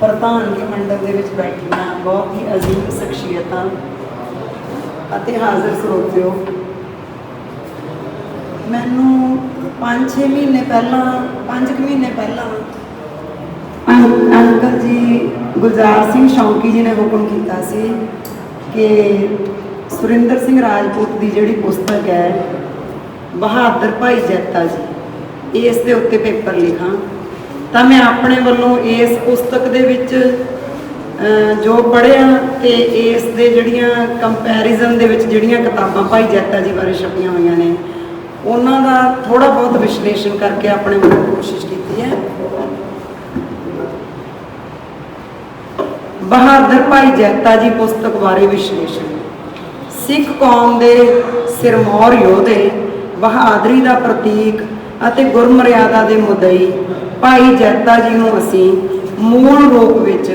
ਪ੍ਰਧਾਨਗੀ ਮੰਡਲ ਦੇ ਵਿੱਚ ਬੈਠੀਆਂ ਬਹੁਤ ਹੀ ਅਜ਼ੀਮ ਸ਼ਖਸੀਅਤਾਂ ਅਤੇ ਹਾਜ਼ਰ ਸਰੋਤਿਓ। ਮੈਨੂੰ 5-6 ਮਹੀਨੇ ਪਹਿਲਾਂ 5 ਮਹੀਨੇ ਪਹਿਲਾਂ ਅੰਕਲ ਜੀ ਗੁਰਜਾਰ ਸਿੰਘ ਸ਼ੌਂਕੀ ਜੀ ਨੇ ਹੁਕਮ ਕੀਤਾ ਸੀ ਕਿ ਸੁਰਿੰਦਰ ਸਿੰਘ ਰਾਜਪੂਤ ਦੀ ਜਿਹੜੀ ਪੁਸਤਕ ਹੈ, ਬਹਾਦਰ ਭਾਈ ਜੈਤਾ ਜੀ, ਇਸ ਦੇ ਉੱਤੇ ਪੇਪਰ ਲਿਖਾਂ। ਤਾਂ ਮੈਂ ਆਪਣੇ ਵੱਲੋਂ ਇਸ ਪੁਸਤਕ ਦੇ ਵਿੱਚ ਜੋ ਪੜਿਆ ਤੇ ਇਸ ਦੇ ਜਿਹੜੀਆਂ ਕੰਪੈਰੀਜ਼ਨ ਦੇ ਵਿੱਚ ਜਿਹੜੀਆਂ ਕਿਤਾਬਾਂ ਭਾਈ ਜੈਤਾ ਜੀ ਬਾਰੇ ਛਪੀਆਂ ਹੋਈਆਂ ਨੇ, ਉਹਨਾਂ ਦਾ ਥੋੜਾ ਬਹੁਤ ਵਿਸ਼ਲੇਸ਼ਣ ਕਰਕੇ ਆਪਣੇ ਵੱਲੋਂ ਕੋਸ਼ਿਸ਼ ਕੀਤੀ ਹੈ। ਬਹਾਦਰ ਭਾਈ ਜੈਤਾ ਜੀ ਪੁਸਤਕ ਬਾਰੇ ਵਿਸ਼ਲੇਸ਼ਣ। ਸਿੱਖ ਕੌਮ ਦੇ ਸਿਰਮੌਰ ਯੋਧੇ ਬਹਾਦਰੀ ਦਾ ਪ੍ਰਤੀਕ ਅਤੇ ਗੁਰਮਰਿਆਦਾ ਦੇ ਮੁਦਈ ਭਾਈ ਜੈਤਾ ਜੀ ਨੂੰ ਅਸੀਂ ਮੂਲ ਰੂਪ ਵਿੱਚ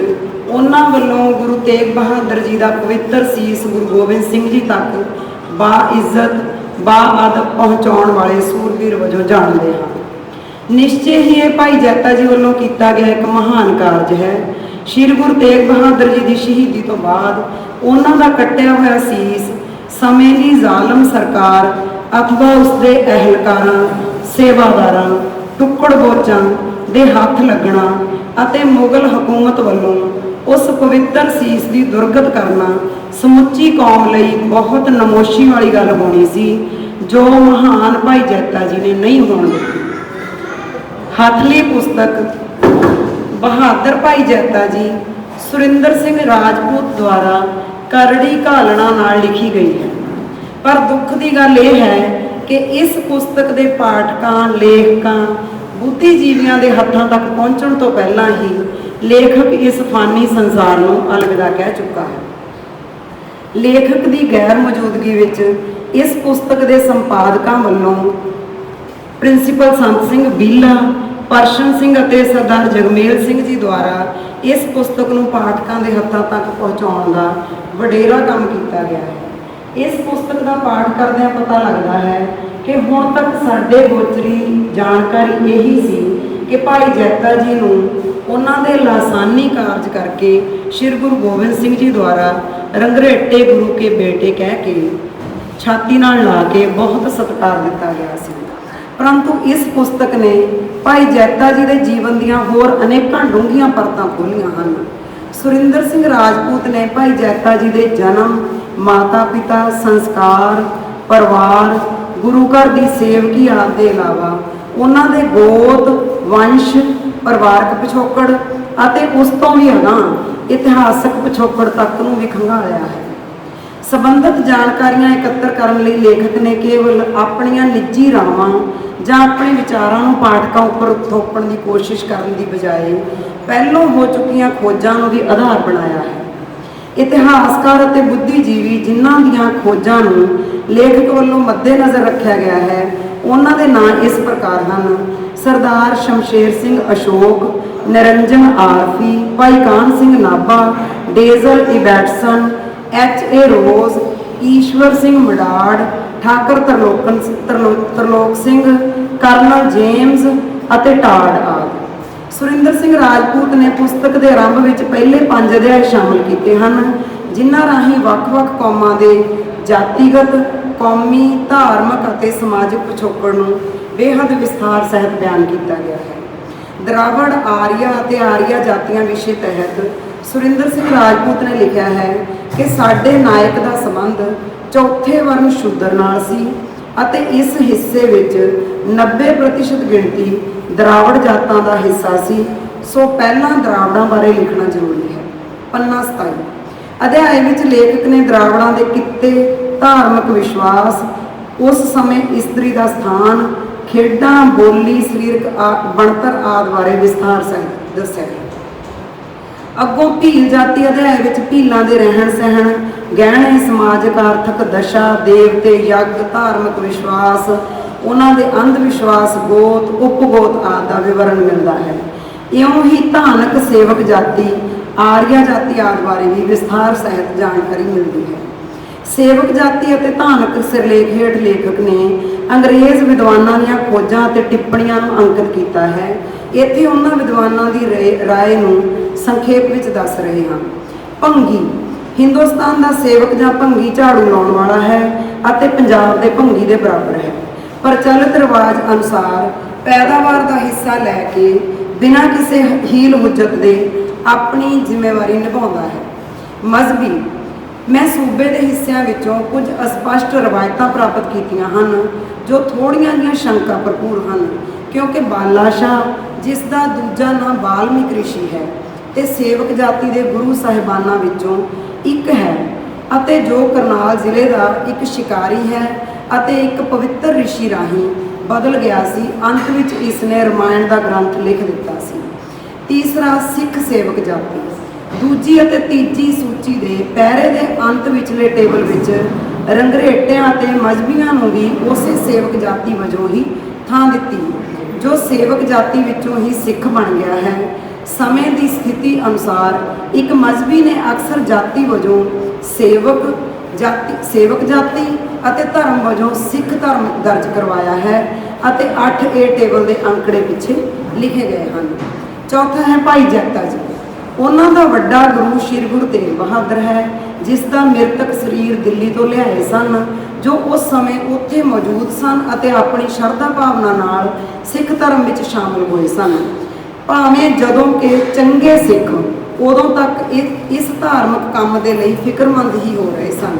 ਉਹਨਾਂ ਵੱਲੋਂ ਗੁਰੂ ਤੇਗ ਬਹਾਦਰ ਜੀ ਦਾ ਪਵਿੱਤਰ ਸੀਸ ਗੁਰੂ ਗੋਬਿੰਦ ਸਿੰਘ ਜੀ ਤੱਕ ਬਾ ਇੱਜ਼ਤ, ਬਾ ਅਦਬ ਪਹੁੰਚਾਉਣ ਵਾਲੇ ਸੂਰਬੀਰ ਵਜੋਂ ਜਾਣਦੇ ਹਾਂ। ਨਿਸ਼ਚੈ ਹੀ ਇਹ ਭਾਈ ਜੈਤਾ ਜੀ ਵੱਲੋਂ ਕੀਤਾ ਗਿਆ ਇੱਕ ਮਹਾਨ ਕਾਰਜ ਹੈ। ਸ਼੍ਰੀ ਗੁਰੂ ਤੇਗ ਬਹਾਦਰ ਜੀ ਦੀ ਸ਼ਹੀਦੀ ਤੋਂ ਬਾਅਦ ਉਹਨਾਂ ਦਾ ਕੱਟਿਆ ਹੋਇਆ ਸੀਸ ਸਮੇਂ ਦੀ ਜ਼ਾਲਮ ਸਰਕਾਰ ਅਥਵਾ ਉਸਦੇ ਅਹਿਲਕਾਰਾਂ, ਸੇਵਾਦਾਰਾਂ, ਟੁੱਕੜ ਬੋਚਾਂ ਦੇ ਹੱਥ ਲੱਗਣਾ ਅਤੇ ਮੁਗਲ ਹਕੂਮਤ ਵੱਲੋਂ ਉਸ ਪਵਿੱਤਰ ਸੀਸ ਦੀ ਦੁਰਗਤ ਕਰਨਾ ਸਮੁੱਚੀ ਕੌਮ ਲਈ ਬਹੁਤ ਨਮੋਸ਼ੀ ਵਾਲੀ ਗੱਲ ਹੋਣੀ ਸੀ, ਜੋ ਮਹਾਨ ਭਾਈ ਜੈਤਾ ਜੀ ਨੇ ਨਹੀਂ ਹੋਣ ਦਿੱਤੀ। ਹੱਥਲੀ ਪੁਸਤਕ ਬਹਾਦਰ ਭਾਈ ਜੈਤਾ ਜੀ ਸੁਰਿੰਦਰ ਸਿੰਘ ਰਾਜਪੂਤ ਦੁਆਰਾ ਕਰੜੀ ਘਾਲਣਾ ਨਾਲ ਲਿਖੀ ਗਈ ਹੈ। ਪਰ ਦੁੱਖ ਦੀ ਗੱਲ ਇਹ ਹੈ ਕਿ ਇਸ ਪੁਸਤਕ ਦੇ ਪਾਠਕਾਂ, ਲੇਖਕਾਂ ਬੁੱਧੀਜੀਵੀਆਂ ਦੇ ਹੱਥਾਂ ਤੱਕ ਪਹੁੰਚਣ ਤੋਂ ਪਹਿਲਾਂ ਹੀ ਲੇਖਕ ਇਸ ਫਾਨੀ ਸੰਸਾਰ ਨੂੰ ਅਲਵਿਦਾ ਕਹਿ ਚੁੱਕਾ ਹੈ। ਲੇਖਕ ਦੀ ਗੈਰ ਮੌਜੂਦਗੀ ਵਿੱਚ ਇਸ ਪੁਸਤਕ ਦੇ ਸੰਪਾਦਕਾਂ ਵੱਲੋਂ ਪ੍ਰਿੰਸੀਪਲ ਸੰਤ ਸਿੰਘ ਬੀਲਾ, ਪਰਸ਼ਨ ਸਿੰਘ ਅਤੇ ਸਰਦਾਰ ਜਗਮੇਲ ਸਿੰਘ ਜੀ ਦੁਆਰਾ ਇਸ ਪੁਸਤਕ ਨੂੰ ਪਾਠਕਾਂ ਦੇ ਹੱਥਾਂ ਤੱਕ ਪਹੁੰਚਾਉਣ ਦਾ ਵਡੇਰਾ ਕੰਮ ਕੀਤਾ ਗਿਆ ਹੈ। ਇਸ ਪੁਸਤਕ ਦਾ ਪਾਠ ਕਰਦਿਆਂ ਪਤਾ ਲੱਗਦਾ ਹੈ ਕਿ ਹੁਣ ਤੱਕ ਸਾਡੇ ਗੋਚਰੀ ਜਾਣਕਾਰੀ ਇਹੀ ਸੀ ਕਿ ਭਾਈ ਜੈਤਾ ਜੀ ਨੂੰ ਉਹਨਾਂ ਦੇ ਲਾਸਾਨੀ ਕਾਰਜ ਕਰਕੇ ਸ੍ਰੀ ਗੁਰੂ ਗੋਬਿੰਦ ਸਿੰਘ ਜੀ ਦੁਆਰਾ ਰੰਗਰੇਟੇ ਗੁਰੂ ਕੇ ਬੇਟੇ ਕਹਿ ਕੇ ਛਾਤੀ ਨਾਲ ਲਾ ਕੇ ਬਹੁਤ ਸਤਿਕਾਰ ਦਿੱਤਾ ਗਿਆ ਸੀ। ਪਰੰਤੂ ਇਸ ਪੁਸਤਕ ਨੇ ਭਾਈ ਜੈਤਾ ਜੀ ਦੇ ਜੀਵਨ ਦੀਆਂ ਹੋਰ ਅਨੇਕਾਂ ਡੂੰਘੀਆਂ ਪਰਤਾਂ ਖੋਲੀਆਂ ਹਨ। ਸੁਰਿੰਦਰ ਸਿੰਘ ਰਾਜਪੂਤ ਨੇ ਭਾਈ ਜੈਤਾ ਜੀ ਦੇ ਜਨਮ ਮਾਤਾ ਪਿਤਾ ਸੰਸਕਾਰ, ਪਰਿਵਾਰ ਗੁਰੂ ਘਰ ਦੀ ਸੇਵਕੀ ਆਦਿ ਦੇ ਇਲਾਵਾ ਉਹਨਾਂ ਦੇ ਗੋਤ, ਵੰਸ਼, ਪਰਿਵਾਰਕ ਪਿਛੋਕੜ ਅਤੇ ਉਸ ਤੋਂ ਵੀ ਅਗਾਂਹ ਇਤਿਹਾਸਕ ਪਿਛੋਕੜ ਤੱਕ ਨੂੰ ਵੀ ਖੰਗਾਲਿਆ ਹੈ। ਸੰਬੰਧਿਤ ਜਾਣਕਾਰੀਆਂ ਇਕੱਤਰ ਕਰਨ ਲਈ ਲੇਖਕ ਨੇ ਕੇਵਲ ਆਪਣੀਆਂ ਨਿੱਜੀ ਰਾਵਾਂ ਜਾਂ ਆਪਣੇ ਵਿਚਾਰਾਂ ਨੂੰ ਪਾਠਕਾਂ ਉੱਪਰ ਥੋਪਣ ਦੀ ਕੋਸ਼ਿਸ਼ ਕਰਨ ਦੀ ਬਜਾਏ ਪਹਿਲੋਂ ਹੋ ਚੁੱਕੀਆਂ ਖੋਜਾਂ ਨੂੰ ਵੀ ਆਧਾਰ ਬਣਾਇਆ ਹੈ। ਇਤਿਹਾਸਕਾਰ ਅਤੇ ਬੁੱਧੀਜੀਵੀ ਜਿਨ੍ਹਾਂ ਦੀਆਂ ਖੋਜਾਂ ਨੂੰ ਲੇਖਕ ਵੱਲੋਂ ਮੱਦੇਨਜ਼ਰ ਰੱਖਿਆ ਗਿਆ ਹੈ, ਉਹਨਾਂ ਦੇ ਨਾਂ ਇਸ ਪ੍ਰਕਾਰ ਹਨ। ਸਰਦਾਰ Shamsher Singh Ashok, Niranjan Arifi, Bhai Kahn Singh Nabha, Denzil Ibbetson, H A Rose, Ishwar Singh Madar Thakar Tarlochan Tarlo-- Tarlok Singh, colonel James ਅਤੇ ਟਾਡ ਆਦਿ। ਸੁਰਿੰਦਰ ਸਿੰਘ ਰਾਜਪੂਤ ਨੇ ਪੁਸਤਕ ਦੇ ਆਰੰਭ ਵਿੱਚ ਪਹਿਲੇ ਪੰਜ ਅਧਿਆਇ ਸ਼ਾਮਲ ਕੀਤੇ ਹਨ, ਜਿਨ੍ਹਾਂ ਰਾਹੀਂ ਵੱਖ-ਵੱਖ ਕੌਮਾਂ ਦੇ ਜਾਤੀਗਤ, ਕੌਮੀ, ਧਾਰਮਿਕ ਅਤੇ ਸਮਾਜਿਕ ਪਿਛੋਕੜ ਨੂੰ ਬੇਹੱਦ ਵਿਸਥਾਰ ਸਹਿਤ ਬਿਆਨ ਕੀਤਾ ਗਿਆ ਹੈ। ਦਰਾਵੜ, ਆਰੀਆ ਅਤੇ ਆਰੀਆ ਜਾਤੀਆਂ ਵਿਸ਼ੇ ਤਹਿਤ ਸੁਰਿੰਦਰ ਸਿੰਘ ਰਾਜਪੂਤ ਨੇ ਲਿਖਿਆ ਹੈ ਕਿ ਸਾਡੇ ਨਾਇਕ ਦਾ ਸੰਬੰਧ ਚੌਥੇ ਵਰਨ ਸ਼ੂਦਰ ਨਾਲ ਸੀ ਅਤੇ ਇਸ ਹਿੱਸੇ ਵਿੱਚ 90% ਗਿਣਤੀ ਦਰਾਵੜ ਜਾਤਾਂ ਦਾ ਹਿੱਸਾ ਸੀ, ਸੋ ਪਹਿਲਾਂ ਦਰਾਵੜਾਂ ਬਾਰੇ ਲਿਖਣਾ ਜ਼ਰੂਰੀ ਹੈ। ਪੰਨਾ 27 ਅਧਿਆਇ ਵਿੱਚ ਲੇਖਕ ਨੇ ਦਰਾਵੜਾਂ ਦੇ ਕਿੱਤੇ, ਧਾਰਮਿਕ ਵਿਸ਼ਵਾਸ, ਉਸ ਸਮੇਂ ਇਸਤਰੀ ਦਾ ਸਥਾਨ, ਖੇਡਾਂ, ਬੋਲੀ, ਸਰੀਰਕ ਆ- ਬਣਤਰ ਆਦਿ ਬਾਰੇ ਵਿਸਥਾਰ ਸਹਿਤ ਦੱਸਿਆ ਅੱਗੋਂ ਭੀਲ ਜਾਤੀ ਅਧਿਆਇ ਵਿੱਚ ਭੀਲਾਂ ਦੇ ਰਹਿਣ ਸਹਿਣ, ਗਹਿਣੇ, ਸਮਾਜਿਕ, ਆਰਥਿਕ ਦਸ਼ਾ, ਦੇਵਤੇ, ਯੱਗ, ਧਾਰਮਿਕ ਵਿਸ਼ਵਾਸ ਉਹਨਾਂ ਦੇ ਅੰਧ ਵਿਸ਼ਵਾਸ ਗੋਤ, ਉਪਗੋਤ ਆਦਿ ਦਾ ਵਿਵਰਣ ਮਿਲਦਾ ਹੈ। ਇਉਂ ਹੀ ਧਾਨਕ ਸੇਵਕ ਜਾਤੀ, ਆਰੀਆ ਜਾਤੀ ਆਦਿ ਬਾਰੇ ਵੀ ਵਿਸਥਾਰ ਸਹਿਤ ਜਾਣਕਾਰੀ ਮਿਲਦੀ ਹੈ। ਸੇਵਕ ਜਾਤੀ ਅਤੇ ਧਾਨਕ ਸਿਰਲੇਖ ਹੇਠ ਲੇਖਕ ਨੇ ਅੰਗਰੇਜ਼ ਵਿਦਵਾਨਾਂ ਦੀਆਂ ਖੋਜਾਂ ਅਤੇ ਟਿੱਪਣੀਆਂ ਨੂੰ ਅੰਕਿਤ ਕੀਤਾ ਹੈ। ਇੱਥੇ ਉਹਨਾਂ ਵਿਦਵਾਨਾਂ ਦੀ ਰੇ- ਰਾਏ ਨੂੰ ਸੰਖੇਪ ਵਿੱਚ ਦੱਸ ਰਹੇ ਹਾਂ। ਭੰਗੀ। ਹਿੰਦੁਸਤਾਨ ਦਾ ਸੇਵਕ ਜਾਂ ਭੰਗੀ ਝਾੜੂ ਲਾਉਣ ਵਾਲਾ ਹੈ ਅਤੇ ਪੰਜਾਬ ਦੇ ਭੰਗੀ ਦੇ ਬਰਾਬਰ ਹੈ। ਪ੍ਰਚਲਿਤ ਰਿਵਾਜ ਅਨੁਸਾਰ ਪੈਦਾਵਾਰ ਦਾ ਹਿੱਸਾ ਲੈ ਕੇ ਬਿਨਾਂ ਕਿਸੇ ਹੀਲ ਹੁਜਤ ਦੇ ਆਪਣੀ ਜ਼ਿੰਮੇਵਾਰੀ ਨਿਭਾਉਂਦਾ ਹੈ। ਮਜ਼ਹਬੀ, ਮੈਂ ਸੂਬੇ ਦੇ ਹਿੱਸਿਆਂ ਵਿੱਚੋਂ ਕੁਝ ਅਸਪਸ਼ਟ ਰਵਾਇਤਾਂ ਪ੍ਰਾਪਤ ਕੀਤੀਆਂ ਹਨ, ਜੋ ਥੋੜੀਆਂ ਜਿਹੀਆਂ ਸ਼ੰਕਾ ਭਰਪੂਰ ਹਨ, ਕਿਉਂਕਿ ਬਾਲਾਸ਼ਾਹ ਜਿਸ ਦਾ ਦੂਜਾ ਨਾਮ ਬਾਲਮੀਕ ਰਿਸ਼ੀ ਹੈ, ਤੇ ਸੇਵਕ ਜਾਤੀ ਦੇ ਗੁਰੂ ਸਾਹਿਬਾਨਾਂ ਵਿੱਚੋਂ ਇੱਕ ਹੈ। ਅਤੇ ਜੋ ਕਰਨਾਲ ਜ਼ਿਲ੍ਹੇ ਦਾ ਇੱਕ ਸ਼ਿਕਾਰੀ ਹੈ ਅਤੇ ਇੱਕ ਪਵਿੱਤਰ ਰਿਸ਼ੀ ਰਾਹੀਂ ਬਦਲ ਗਿਆ ਸੀ, ਅੰਤ ਵਿੱਚ ਇਸ ਨੇ ਰਮਾਇਣ ਦਾ ਗ੍ਰੰਥ ਲਿਖ ਦਿੱਤਾ ਸੀ। ਤੀਸਰਾ ਸਿੱਖ ਸੇਵਕ ਜਾਤੀ। ਦੂਜੀ ਅਤੇ ਤੀਜੀ ਸੂਚੀ ਦੇ ਪਹਿਰੇ ਦੇ ਅੰਤ ਵਿਚਲੇ ਟੇਬਲ ਵਿੱਚ ਰੰਗਰੇਟਿਆਂ ਅਤੇ ਮਜ਼ਬੀਆਂ ਨੂੰ ਵੀ ਉਸੇ ਸੇਵਕ ਜਾਤੀ ਵਜੋਂ ਹੀ ਥਾਂ ਦਿੱਤੀ, ਜੋ ਸੇਵਕ ਜਾਤੀ ਵਿੱਚੋਂ ਹੀ ਸਿੱਖ ਬਣ ਗਿਆ ਹੈ। ਸਮੇਂ ਦੀ ਸਥਿਤੀ ਅਨੁਸਾਰ ਇੱਕ ਮਜ਼ਬੀ ਨੇ ਅਕਸਰ ਜਾਤੀ ਵਜੋਂ ਸੇਵਕ ਜਾਤੀ ਸੇਵਕ ਜਾਤੀ ਅਤੇ ਧਰਮ ਵਜੋਂ ਸਿੱਖ ਧਰਮ ਦਰਜ ਕਰਵਾਇਆ ਹੈ ਅਤੇ 8 ਏ ਟੇਬਲ ਦੇ ਅੰਕੜੇ ਪਿੱਛੇ ਲਿਖੇ ਗਏ ਹਨ। ਚੌਥਾ ਹੈ ਭਾਈ ਜਗਤਾ ਜੀ। ਉਹਨਾਂ ਦਾ ਵੱਡਾ ਗੁਰੂ ਸ੍ਰੀ ਗੁਰੂ ਤੇਗ ਬਹਾਦਰ ਹੈ, ਜਿਸ ਦਾ ਮ੍ਰਿਤਕ ਸਰੀਰ ਦਿੱਲੀ ਤੋਂ ਲਿਆਏ ਸਨ, ਜੋ ਉਸ ਸਮੇਂ ਉੱਥੇ ਮੌਜੂਦ ਸਨ ਅਤੇ ਆਪਣੀ ਸ਼ਰਧਾ ਭਾਵਨਾ ਨਾਲ ਸਿੱਖ ਧਰਮ ਵਿੱਚ ਸ਼ਾਮਲ ਹੋਏ ਸਨ। ਭਾਵੇਂ ਜਦੋਂ ਕਿ ਚੰਗੇ ਸਿੱਖ ਉਦੋਂ ਤੱਕ ਇਸ ਧਾਰਮਿਕ ਕੰਮ ਦੇ ਲਈ ਫਿਕਰਮੰਦ ਹੀ ਹੋ ਰਹੇ ਸਨ।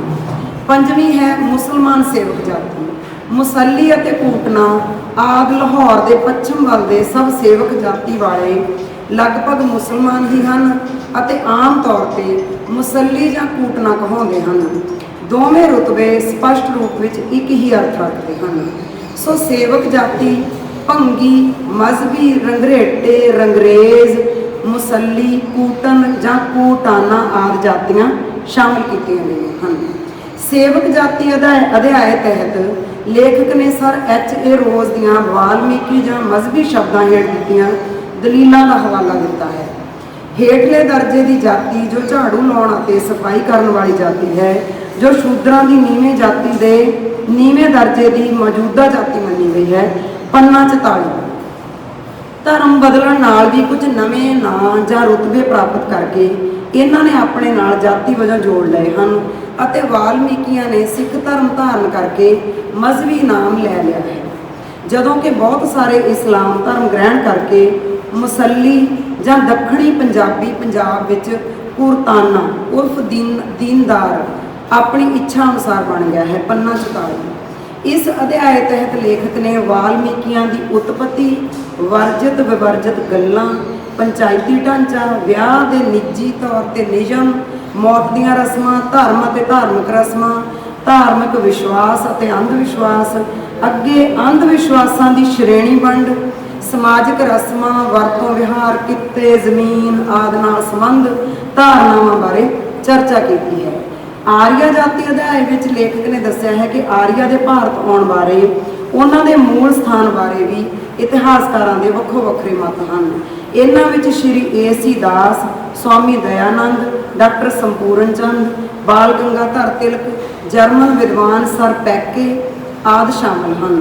ਪੰਜਵੀਂ ਹੈ ਮੁਸਲਮਾਨ ਸੇਵਕ ਜਾਤੀ। ਮੁਸੱਲੀ ਅਤੇ ਕੂਟਨਾ ਆਦ ਲਾਹੌਰ ਦੇ ਪੱਛਮ ਵੱਲ ਦੇ ਸਭ ਸੇਵਕ ਜਾਤੀ ਵਾਲੇ ਲਗਭਗ ਮੁਸਲਮਾਨ ਹੀ ਹਨ ਅਤੇ ਆਮ ਤੌਰ ਤੇ ਮੁਸੱਲੀ ਜਾਂ ਕੂਟਨਾ ਕਹਾਉਂਦੇ ਹਨ। ਦੋਵੇਂ ਰੁਤਬੇ ਸਪਸ਼ਟ ਰੂਪ ਵਿੱਚ ਇੱਕ ਹੀ ਅਰਥ ਰੱਖਦੇ ਹਨ। ਸੋ ਸੇਵਕ ਜਾਤੀ ਭੰਗੀ ਮਜ਼ਬੀ ਰੰਗਰੇਟੇ, ਰੰਗਰੇਜ਼, ਮੁਸੱਲੀ, ਕੂਟਨ ਜਾਂ ਕੂਟਾਨਾ ਆਦਿ ਜਾਤੀਆਂ ਸ਼ਾਮਲ ਕੀਤੀਆਂ ਗਈਆਂ ਹਨ। ਸੇਵਕ ਜਾਤੀ ਅਧਿਆਇ ਅਧਿਆਇ ਤਹਿਤ ਲੇਖਕ ਨੇ ਸਰ ਐਚ ਏ ਰੋਜ਼ ਦੀਆਂ ਵਾਲਮੀਕੀ ਜਾਂ ਮਜ਼ਬੀ ਸ਼ਬਦਾਂ ਹੇਠ ਦਿੱਤੀਆਂ ਦਲੀਲਾਂ ਦਾ ਹਵਾਲਾ ਦਿੱਤਾ ਹੈ। ਹੇਠਲੇ ਦਰਜੇ ਦੀ ਜਾਤੀ ਜੋ ਝਾੜੂ ਲਾਉਣ ਅਤੇ ਸਫ਼ਾਈ ਕਰਨ ਵਾਲੀ ਜਾਤੀ ਹੈ, ਜੋ ਸ਼ੂਦਰਾਂ ਦੀ ਨੀਵੇਂ ਜਾਤੀ ਦੇ ਨੀਵੇਂ ਦਰਜੇ ਦੀ ਮੌਜੂਦਾ ਜਾਤੀ ਮੰਨੀ ਗਈ ਹੈ ਪੰਨਾ 44 ਧਰਮ ਬਦਲਣ ਨਾਲ ਵੀ ਕੁਝ ਨਵੇਂ ਨਾਂ ਜਾਂ ਰੁਤਬੇ ਪ੍ਰਾਪਤ ਕਰਕੇ ਇਹਨਾਂ ਨੇ ਆਪਣੇ ਨਾਲ ਜਾਤੀ ਵਜੋਂ ਜੋੜ ਲਏ ਹਨ ਅਤੇ ਵਾਲਮੀਕੀਆਂ ਨੇ ਸਿੱਖ ਧਰਮ ਧਾਰਨ ਕਰਕੇ ਮਜ਼ਹਬੀ ਨਾਮ ਲੈ ਲਿਆ ਹੈ। ਜਦੋਂ ਕਿ ਬਹੁਤ ਸਾਰੇ ਇਸਲਾਮ ਧਰਮ ਗ੍ਰਹਿਣ ਕਰਕੇ ਮੁਸੱਲੀ ਜਾਂ ਦੱਖਣੀ ਪੰਜਾਬੀ ਪੰਜਾਬ ਵਿੱਚ ਕੁਰਤਾਨਾ ਉਰਫ ਦੀਨ ਦੀਨਦਾਰ ਆਪਣੀ ਇੱਛਾ ਅਨੁਸਾਰ ਬਣ ਗਿਆ ਹੈ ਪੰਨਾ 44 ਇਸ ਅਧਿਆਇ ਤਹਿਤ ਲੇਖਕ ਨੇ ਵਾਲਮੀਕੀਆਂ ਦੀ ਉਤਪਤੀ, ਵਰਜਿਤ ਵਿਵਰਜਿਤ ਗੱਲਾਂ, ਪੰਚਾਇਤੀ ਢਾਂਚਾ, ਵਿਆਹ ਦੇ ਨਿੱਜੀ ਤੌਰ ਤੇ ਨਿਯਮ, ਮੌਤ ਦੀਆਂ ਰਸਮਾਂ, ਧਰਮ ਅਤੇ ਧਾਰਮਿਕ ਰਸਮਾਂ, ਧਾਰਮਿਕ ਵਿਸ਼ਵਾਸ ਅਤੇ ਅੰਧ ਵਿਸ਼ਵਾਸ ਅੱਗੇ ਅੰਧ ਵਿਸ਼ਵਾਸਾਂ ਦੀ ਸ਼੍ਰੇਣੀ ਵੰਡ, ਸਮਾਜਿਕ ਰਸਮਾਂ, ਵਰਤੋਂ ਵਿਹਾਰ, ਕਿੱਤੇ, ਜ਼ਮੀਨ ਆਦਿ ਨਾਲ ਸੰਬੰਧ ਧਾਰਨਾਵਾਂ ਬਾਰੇ ਚਰਚਾ ਕੀਤੀ ਹੈ। ਆਰੀਆ ਜਾਤੀ ਅਧਿਆਇ ਵਿੱਚ ਲੇਖਕ ਨੇ ਦੱਸਿਆ ਹੈ ਕਿ ਆਰੀਆ ਦੇ ਭਾਰਤ ਆਉਣ ਬਾਰੇ, ਉਹਨਾਂ ਦੇ ਮੂਲ ਸਥਾਨ ਬਾਰੇ ਵੀ ਇਤਿਹਾਸਕਾਰਾਂ ਦੇ ਵੱਖੋ ਵੱਖਰੇ ਮਤ ਹਨ। ਇਹਨਾਂ ਵਿੱਚ Shri A C Das, Swami Dayanand, doctor Sampuran Chand, Bal Gangadhar Tilak, German ਵਿਦਵਾਨ ਸਰ ਪੈਕੇ ਆਦਿ ਸ਼ਾਮਲ ਹਨ।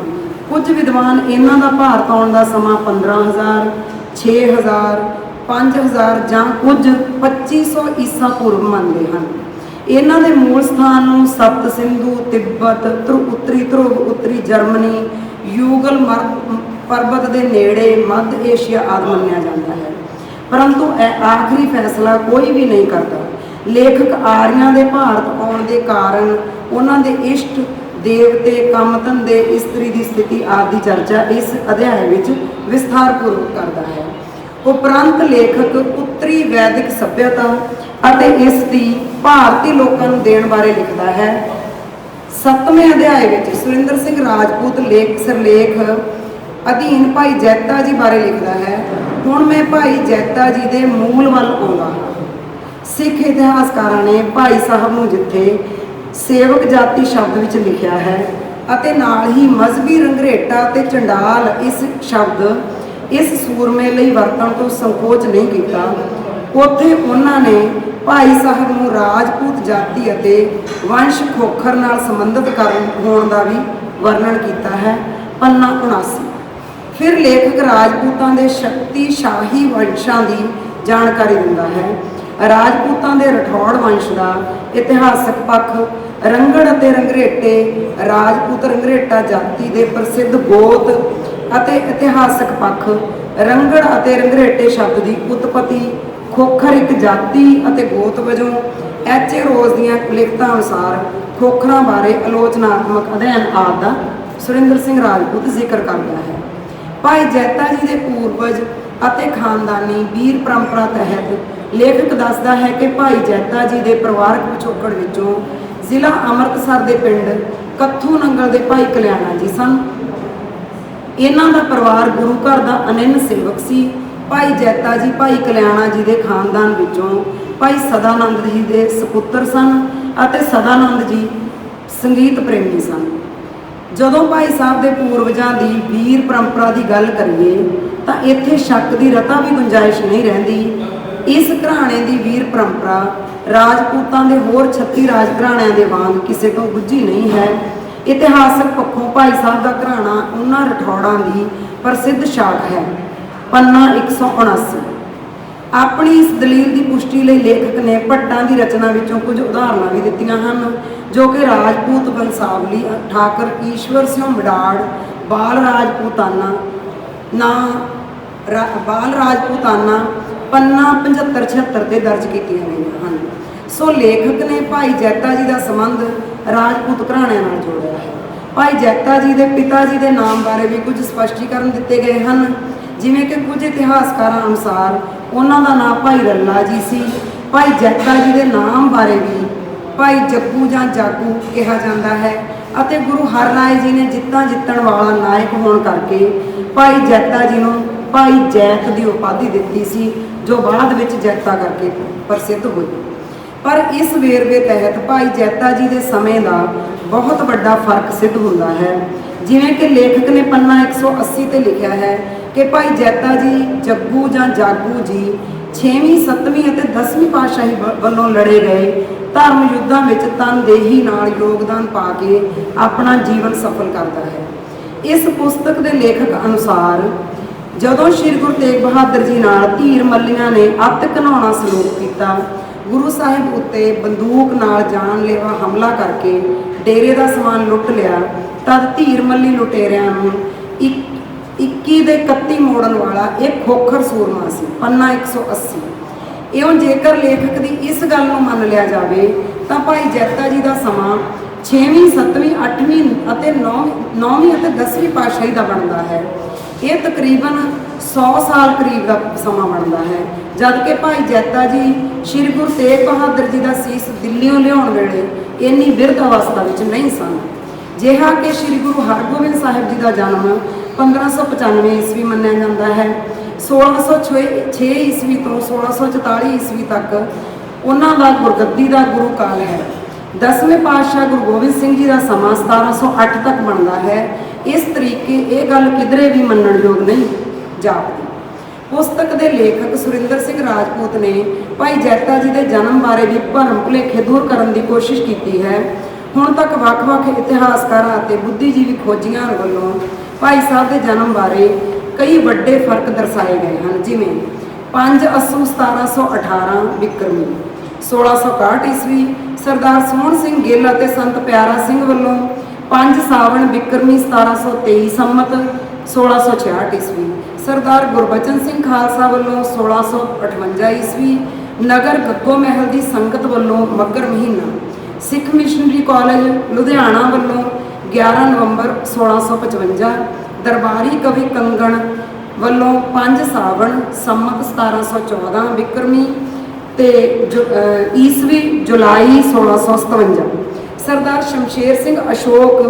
ਕੁਝ ਵਿਦਵਾਨ ਇਹਨਾਂ ਦਾ ਭਾਰਤ ਆਉਣ ਦਾ ਸਮਾਂ 15000 6000 5000 ਜਾਂ ਕੁਝ 2500 ਈਸਾ ਪੂਰਵ ਮੰਨਦੇ ਹਨ। ਇਹਨਾਂ ਦੇ ਮੂਲ ਸਥਾਨ ਨੂੰ ਸਪਤ ਸਿੰਧੂ, ਤਿੱਬਤ, ਧਰੂ, ਉੱਤਰੀ ਧਰੁਵ, ਉੱਤਰੀ ਜਰਮਨੀ, ਯੂਗਲ ਪਰਬਤ ਦੇ ਨੇੜੇ ਮੱਧ ਏਸ਼ੀਆ ਆਦਿ ਮੰਨਿਆ ਜਾਂਦਾ ਹੈ। ਪਰੰਤੂ ਇਹ ਆਖਰੀ ਫੈਸਲਾ ਕੋਈ ਵੀ ਨਹੀਂ ਕਰਦਾ। ਲੇਖਕ ਆਰੀਆਂ ਦੇ ਭਾਰਤ ਆਉਣ ਦੇ ਕਾਰਨ ਉਹਨਾਂ ਦੇ ਇਸ਼ਟ, ਦੇਵਤੇ, ਕੰਮ ਧੰਦੇ, ਇਸਤਰੀ ਦੀ ਸਥਿਤੀ ਆਦਿ ਚਰਚਾ ਇਸ ਅਧਿਆਇ ਵਿੱਚ ਵਿਸਥਾਰਪੂਰਵਕ ਕਰਦਾ ਹੈ। ਉਪਰੰਤ ਲੇਖਕ ਉੱਤਰੀ ਵੈਦਿਕ ਸਭਿਅਤਾ ਅਤੇ ਇਸ ਦੀ ਭਾਰਤੀ ਲੋਕਾਂ ਨੂੰ ਦੇਣ ਬਾਰੇ ਲਿਖਦਾ ਹੈ। ਸੱਤਵੇਂ ਅਧਿਆਏ ਵਿੱਚ ਸੁਰਿੰਦਰ ਸਿੰਘ ਰਾਜਪੂਤ ਲੇਖ ਸਰਲੇਖ ਅਧੀਨ ਭਾਈ ਜੈਤਾ ਜੀ ਬਾਰੇ ਲਿਖਦਾ ਹੈ। ਹੁਣ ਮੈਂ ਭਾਈ ਜੈਤਾ ਜੀ ਦੇ ਮੂਲ ਵੱਲ ਆਉਂਦਾ। ਹਾਂ ਸਿੱਖ ਇਤਿਹਾਸਕਾਰਾਂ ਨੇ ਭਾਈ ਸਾਹਿਬ ਨੂੰ ਜਿੱਥੇ ਸੇਵਕ ਜਾਤੀ ਸ਼ਬਦ ਵਿੱਚ ਲਿਖਿਆ ਹੈ ਅਤੇ ਨਾਲ ਹੀ ਮਜ਼ਬੀ ਰੰਗਰੇਟਾ ਤੇ ਚੰਡਾਲ ਇਸ ਸ਼ਬਦ ਇਸ ਸੂਰਮੇ ਲਈ ਵਰਤਣ ਤੋਂ ਸੰਕੋਚ ਨਹੀਂ ਕੀਤਾ। ਉੱਥੇ ਉਹਨਾਂ ਨੇ ਭਾਈ ਸਾਹਿਬ ਨੂੰ ਰਾਜਪੂਤ ਜਾਤੀ ਅਤੇ ਵੰਸ਼ ਖੋਖਰ ਨਾਲ ਸੰਬੰਧਿਤ ਕਰਨ ਹੋਣ ਦਾ ਵੀ ਵਰਣਨ ਕੀਤਾ ਹੈ, ਪੰਨਾ 79 ਫਿਰ ਲੇਖਕ ਰਾਜਪੂਤਾਂ ਦੇ ਸ਼ਕਤੀਸ਼ਾਹੀ ਵੰਸ਼ਾਂ ਦੀ ਜਾਣਕਾਰੀ ਦਿੰਦਾ ਹੈ। ਰਾਜਪੂਤਾਂ ਦੇ ਰਠੌੜ ਵੰਸ਼ ਦਾ ਇਤਿਹਾਸਕ ਪੱਖ, ਰੰਗੜ ਅਤੇ ਰੰਗਰੇਟੇ, ਰਾਜਪੂਤ ਰੰਗਰੇਟਾ ਜਾਤੀ ਦੇ ਪ੍ਰਸਿੱਧ ਗੋਤ ਅਤੇ ਇਤਿਹਾਸਕ ਪੱਖ, ਰੰਗੜ ਅਤੇ ਰੰਗਰੇਟੇ ਸ਼ਬਦ ਦੀ ਉਤਪਤੀ ਖੋਖਰ ਇੱਕ ਜਾਤੀ ਅਤੇ ਗੋਤ ਵਜੋਂ ਐਚ ਏ ਰੋਜ਼ ਦੀਆਂ ਲਿਖਤਾਂ ਅਨੁਸਾਰ ਖੋਖਰਾਂ ਬਾਰੇ ਆਲੋਚਨਾਤਮਕ ਅਧਿਐਨ ਆਦਿ ਦਾ ਸੁਰਿੰਦਰ ਸਿੰਘ ਰਾਜਪੂਤ ਜ਼ਿਕਰ ਕਰਦਾ ਹੈ। ਭਾਈ ਜੈਤਾ ਜੀ ਦੇ ਪੂਰਵਜ ਅਤੇ ਖਾਨਦਾਨੀ ਵੀਰ ਪਰੰਪਰਾ ਤਹਿਤ ਲੇਖਕ ਦੱਸਦਾ ਹੈ ਕਿ ਭਾਈ ਜੈਤਾ ਜੀ ਦੇ ਪਰਿਵਾਰਕ ਪਿਛੋਕੜ ਵਿੱਚੋਂ ਜ਼ਿਲ੍ਹਾ ਅੰਮ੍ਰਿਤਸਰ ਦੇ ਪਿੰਡ ਕੱਥੂ ਨੰਗਲ ਦੇ ਭਾਈ ਕਲਿਆਣਾ ਜੀ ਸਨ। ਇਹਨਾਂ ਦਾ ਪਰਿਵਾਰ ਗੁਰੂ ਘਰ ਦਾ ਅਨੰਨ ਸੇਵਕ ਸੀ ਭਾਈ ਜੈਤਾ ਜੀ, ਭਾਈ ਕਲਿਆਣਾ ਜੀ ਦੇ ਖਾਨਦਾਨ ਵਿੱਚੋਂ ਭਾਈ ਸਦਾਨੰਦ ਜੀ ਦੇ ਸੁਪੁੱਤਰ ਸਨ ਅਤੇ ਸਦਾਨੰਦ ਜੀ ਸੰਗੀਤ ਪ੍ਰੇਮੀ ਸਨ। ਜਦੋਂ ਭਾਈ ਸਾਹਿਬ ਦੇ ਪੂਰਵਜਾਂ ਦੀ ਵੀਰ ਪਰੰਪਰਾ ਦੀ ਗੱਲ ਕਰੀਏ, ਤਾਂ ਇੱਥੇ ਸ਼ੱਕ ਦੀ ਰਤਾ ਵੀ ਗੁੰਜਾਇਸ਼ ਨਹੀਂ ਰਹਿੰਦੀ। ਇਸ ਘਰਾਣੇ ਦੀ ਵੀਰ ਪਰੰਪਰਾ ਰਾਜਪੂਤਾਂ ਦੇ ਹੋਰ 36 ਰਾਜ ਘਰਾਣਿਆਂ ਦੇ ਵਾਂਗ ਕਿਸੇ ਤੋਂ ਗੁੱਝੀ ਨਹੀਂ ਹੈ। ਇਤਿਹਾਸਕ ਪੱਖੋਂ ਭਾਈ ਸਾਹਿਬ ਦਾ ਘਰਾਣਾ ਉਹਨਾਂ ਰਠੌੜਾਂ ਦੀ ਪ੍ਰਸਿੱਧ ਸ਼ਾਖ ਹੈ। ਪੰਨਾ 179 ਆਪਣੀ ਇਸ ਦਲੀਲ ਦੀ ਪੁਸ਼ਟੀ ਲਈ ਲੇਖਕ ਨੇ ਭੱਟਾਂ ਦੀ ਰਚਨਾ ਵਿੱਚੋਂ ਕੁਝ ਉਦਾਹਰਨਾਂ ਵੀ ਦਿੱਤੀਆਂ ਹਨ, ਜੋ ਕਿ ਰਾਜਪੂਤ ਬੰਸਾਵਲੀ ਠਾਕਰ, ਈਸ਼ਵਰ ਸਿੰਘ ਮਡਾੜ, ਬਾਲ ਰਾਜਪੂਤਾਨਾ ਨਾ, ਰਾ- ਬਾਲ ਰਾਜਪੂਤਾਨਾ ਪੰਨਾ 75 76 ਤੇ ਦਰਜ ਕੀਤੀਆਂ ਗਈਆਂ ਹਨ। ਸੋ ਲੇਖਕ ਨੇ ਭਾਈ ਜੈਤਾ ਜੀ ਦਾ ਸੰਬੰਧ ਰਾਜਪੂਤ ਘਰਾਣਿਆਂ ਨਾਲ ਜੋੜਿਆ ਹੈ। ਭਾਈ ਜੈਤਾ ਜੀ ਦੇ ਪਿਤਾ ਜੀ ਦੇ ਨਾਮ ਬਾਰੇ ਵੀ ਕੁਝ ਸਪਸ਼ਟੀਕਰਨ ਦਿੱਤੇ ਗਏ ਹਨ। ਜਿਵੇਂ ਕਿ ਕੁਝ ਇਤਿਹਾਸਕਾਰਾਂ ਅਨੁਸਾਰ ਉਹਨਾਂ ਦਾ ਨਾਂ ਭਾਈ ਰੱਲਾ ਜੀ ਸੀ, ਭਾਈ ਜੈਤਾ ਜੀ ਦੇ ਨਾਮ ਬਾਰੇ ਵੀ ਭਾਈ ਜੱਗੂ ਜਾਂ ਜਾਗੂ ਕਿਹਾ ਜਾਂਦਾ ਹੈ ਅਤੇ ਗੁਰੂ ਹਰਰਾਏ ਜੀ ਨੇ ਜਿੱਤਾਂ ਜਿੱਤਣ ਵਾਲਾ ਨਾਇਕ ਹੋਣ ਕਰਕੇ ਭਾਈ ਜੈਤਾ ਜੀ ਨੂੰ ਭਾਈ ਜੈਤ ਦੀ ਉਪਾਧੀ ਦਿੱਤੀ ਸੀ, ਜੋ ਬਾਅਦ ਵਿੱਚ ਜੈਤਾ ਕਰਕੇ ਪ੍ਰਸਿੱਧ ਹੋਈ। ਪਰ ਇਸ ਵੇਰਵੇ ਤਹਿਤ ਭਾਈ ਜੈਤਾ ਜੀ ਦੇ ਸਮੇਂ ਦਾ ਬਹੁਤ ਵੱਡਾ ਫ਼ਰਕ ਸਿੱਧ ਹੁੰਦਾ ਹੈ। ਜਿਵੇਂ ਕਿ ਲੇਖਕ ਨੇ ਪੰਨਾ 180 ਤੇ ਲਿਖਿਆ ਹੈ ਕਿ ਭਾਈ ਜੈਤਾ ਜੀ ਜੱਗੂ ਜਾਂ ਜਾਗੂ ਜੀ 6ਵੀਂ 7ਵੀਂ ਅਤੇ 10ਵੀਂ ਪਾਤਸ਼ਾਹੀ ਵ- ਵੱਲੋਂ ਲੜੇ ਗਏ ਧਰਮ ਯੁੱਧਾਂ ਵਿੱਚ ਤਨਦੇਹੀ ਨਾਲ ਯੋਗਦਾਨ ਪਾ ਕੇ ਆਪਣਾ ਜੀਵਨ ਸਫਲ ਕਰਦਾ ਹੈ। ਇਸ ਪੁਸਤਕ ਦੇ ਲੇਖਕ ਅਨੁਸਾਰ ਜਦੋਂ ਸ੍ਰੀ ਗੁਰੂ ਤੇਗ ਬਹਾਦਰ ਜੀ ਨਾਲ ਧੀਰ ਮੱਲੀਆਂ ਨੇ ਅੱਤ ਘਨਾਉਣਾ ਸਲੂਕ ਕੀਤਾ ਗੁਰੂ ਸਾਹਿਬ ਉੱਤੇ ਬੰਦੂਕ ਨਾਲ ਜਾਨਲੇਵਾ ਹਮਲਾ ਕਰਕੇ ਡੇਰੇ ਦਾ ਸਮਾਨ ਲੁੱਟ ਲਿਆ, ਤਦ ਧੀਰਮੱਲੀ ਲੁਟੇਰਿਆਂ ਨੂੰ ਇੱਕ 21 ਦੇ 31 ਮੋੜਨ ਵਾਲਾ ਇੱਕ ਖੋਖਰ ਸੂਰਮਾ ਸੀ, ਪੰਨਾ 180 ਇਉਂ ਜੇਕਰ ਲੇਖਕ ਦੀ ਇਸ ਗੱਲ ਨੂੰ ਮੰਨ ਲਿਆ ਜਾਵੇ, ਤਾਂ ਭਾਈ ਜੈਤਾ ਜੀ ਦਾ ਸਮਾਂ 6ਵੀਂ 7ਵੀਂ 8ਵੀਂ ਅਤੇ 9ਵੀਂ 9ਵੀਂ ਅਤੇ 10ਵੀਂ ਪਾਤਸ਼ਾਹੀ ਦਾ ਬਣਦਾ ਹੈ। ਇਹ ਤਕਰੀਬਨ 100 ਸਾਲ ਕਰੀਬ ਦਾ ਸਮਾਂ ਬਣਦਾ ਹੈ। ਜਦ ਕਿ ਭਾਈ ਜੈਤਾ ਜੀ, ਸ੍ਰੀ ਗੁਰੂ ਤੇਗ ਬਹਾਦਰ ਜੀ ਦਾ ਸੀਸ ਦਿੱਲੀੋਂ ਲਿਆਉਣ ਵੇਲੇ ਇੰਨੀ ਬਿਰਧ ਅਵਸਥਾ ਵਿੱਚ ਨਹੀਂ ਸਨ। ਜਿਹਾ ਕਿ ਸ੍ਰੀ ਗੁਰੂ ਹਰਗੋਬਿੰਦ ਸਾਹਿਬ ਜੀ ਦਾ ਜਨਮ 1595 ਈਸਵੀ ਮੰਨਿਆ ਜਾਂਦਾ ਹੈ। 1606 ਈਸਵੀ ਤੋਂ 1644 ਈਸਵੀ ਤੱਕ ਉਹਨਾਂ ਦਾ ਗੁਰਗੱਦੀ ਦਾ ਗੁਰੂ ਕਾਲ ਹੈ। ਦਸਵੇਂ ਪਾਤਸ਼ਾਹ ਗੁਰੂ ਗੋਬਿੰਦ ਸਿੰਘ ਜੀ ਦਾ ਸਮਾਂ 1708 ਤੱਕ ਬਣਦਾ ਹੈ। ਇਸ ਤਰੀਕੇ ਇਹ ਗੱਲ ਕਿਧਰੇ ਵੀ ਮੰਨਣਯੋਗ ਨਹੀਂ ਜਾਪਦੀ। ਪੁਸਤਕ ਦੇ ਲੇਖਕ ਸੁਰਿੰਦਰ ਸਿੰਘ ਰਾਜਪੂਤ ਨੇ ਭਾਈ ਜੈਤਾ ਜੀ ਦੇ ਜਨਮ ਬਾਰੇ ਵੀ ਭਰਮ ਭੁਲੇਖੇ ਦੂਰ ਕਰਨ ਦੀ ਕੋਸ਼ਿਸ਼ ਕੀਤੀ ਹੈ। ਹੁਣ ਤੱਕ ਵੱਖ-ਵੱਖ ਇਤਿਹਾਸਕਾਰਾਂ ਅਤੇ ਬੁੱਧੀਜੀਵੀ ਖੋਜੀਆਂ ਵੱਲੋਂ ਭਾਈ ਸਾਹਿਬ ਦੇ ਜਨਮ ਬਾਰੇ ਕਈ ਵੱਡੇ ਫ਼ਰਕ ਦਰਸਾਏ ਗਏ ਹਨ। ਜਿਵੇਂ 5 ਅਸੂ 1718 ਵਿਕਰਮੀ 1661 ਈਸਵੀ, ਸਰਦਾਰ ਸੋਹਣ ਸਿੰਘ ਗਿੱਲ ਅਤੇ ਸੰਤ ਪਿਆਰਾ ਸਿੰਘ ਵੱਲੋਂ 5 ਸਾਵਣ ਵਿਕਰਮੀ 1723 ਸੰਮਤ 1666 ਈਸਵੀ। ਸਰਦਾਰ ਗੁਰਬਚਨ ਸਿੰਘ ਖਾਲਸਾ ਵੱਲੋਂ 1658 ਈਸਵੀ ਨਗਰ ਗੱਗੋ ਮਹਿਲ ਦੀ ਸੰਗਤ ਵੱਲੋਂ ਮੱਗਰ ਮਹੀਨਾ। ਸਿੱਖ ਮਿਸ਼ਨਰੀ ਕਾਲਜ ਲੁਧਿਆਣਾ ਵੱਲੋਂ 11 ਨਵੰਬਰ 1655 ਦਰਬਾਰੀ ਕਵੀ ਕੰਗਣ ਵੱਲੋਂ 5 ਸਾਵਣ ਸੰਮਤ 1714 ਵਿਕਰਮੀ ਤੇ ਜੁ- ਈਸਵੀ ਜੁਲਾਈ 1657 ਸਰਦਾਰ ਸ਼ਮਸ਼ੇਰ ਸਿੰਘ ਅਸ਼ੋਕ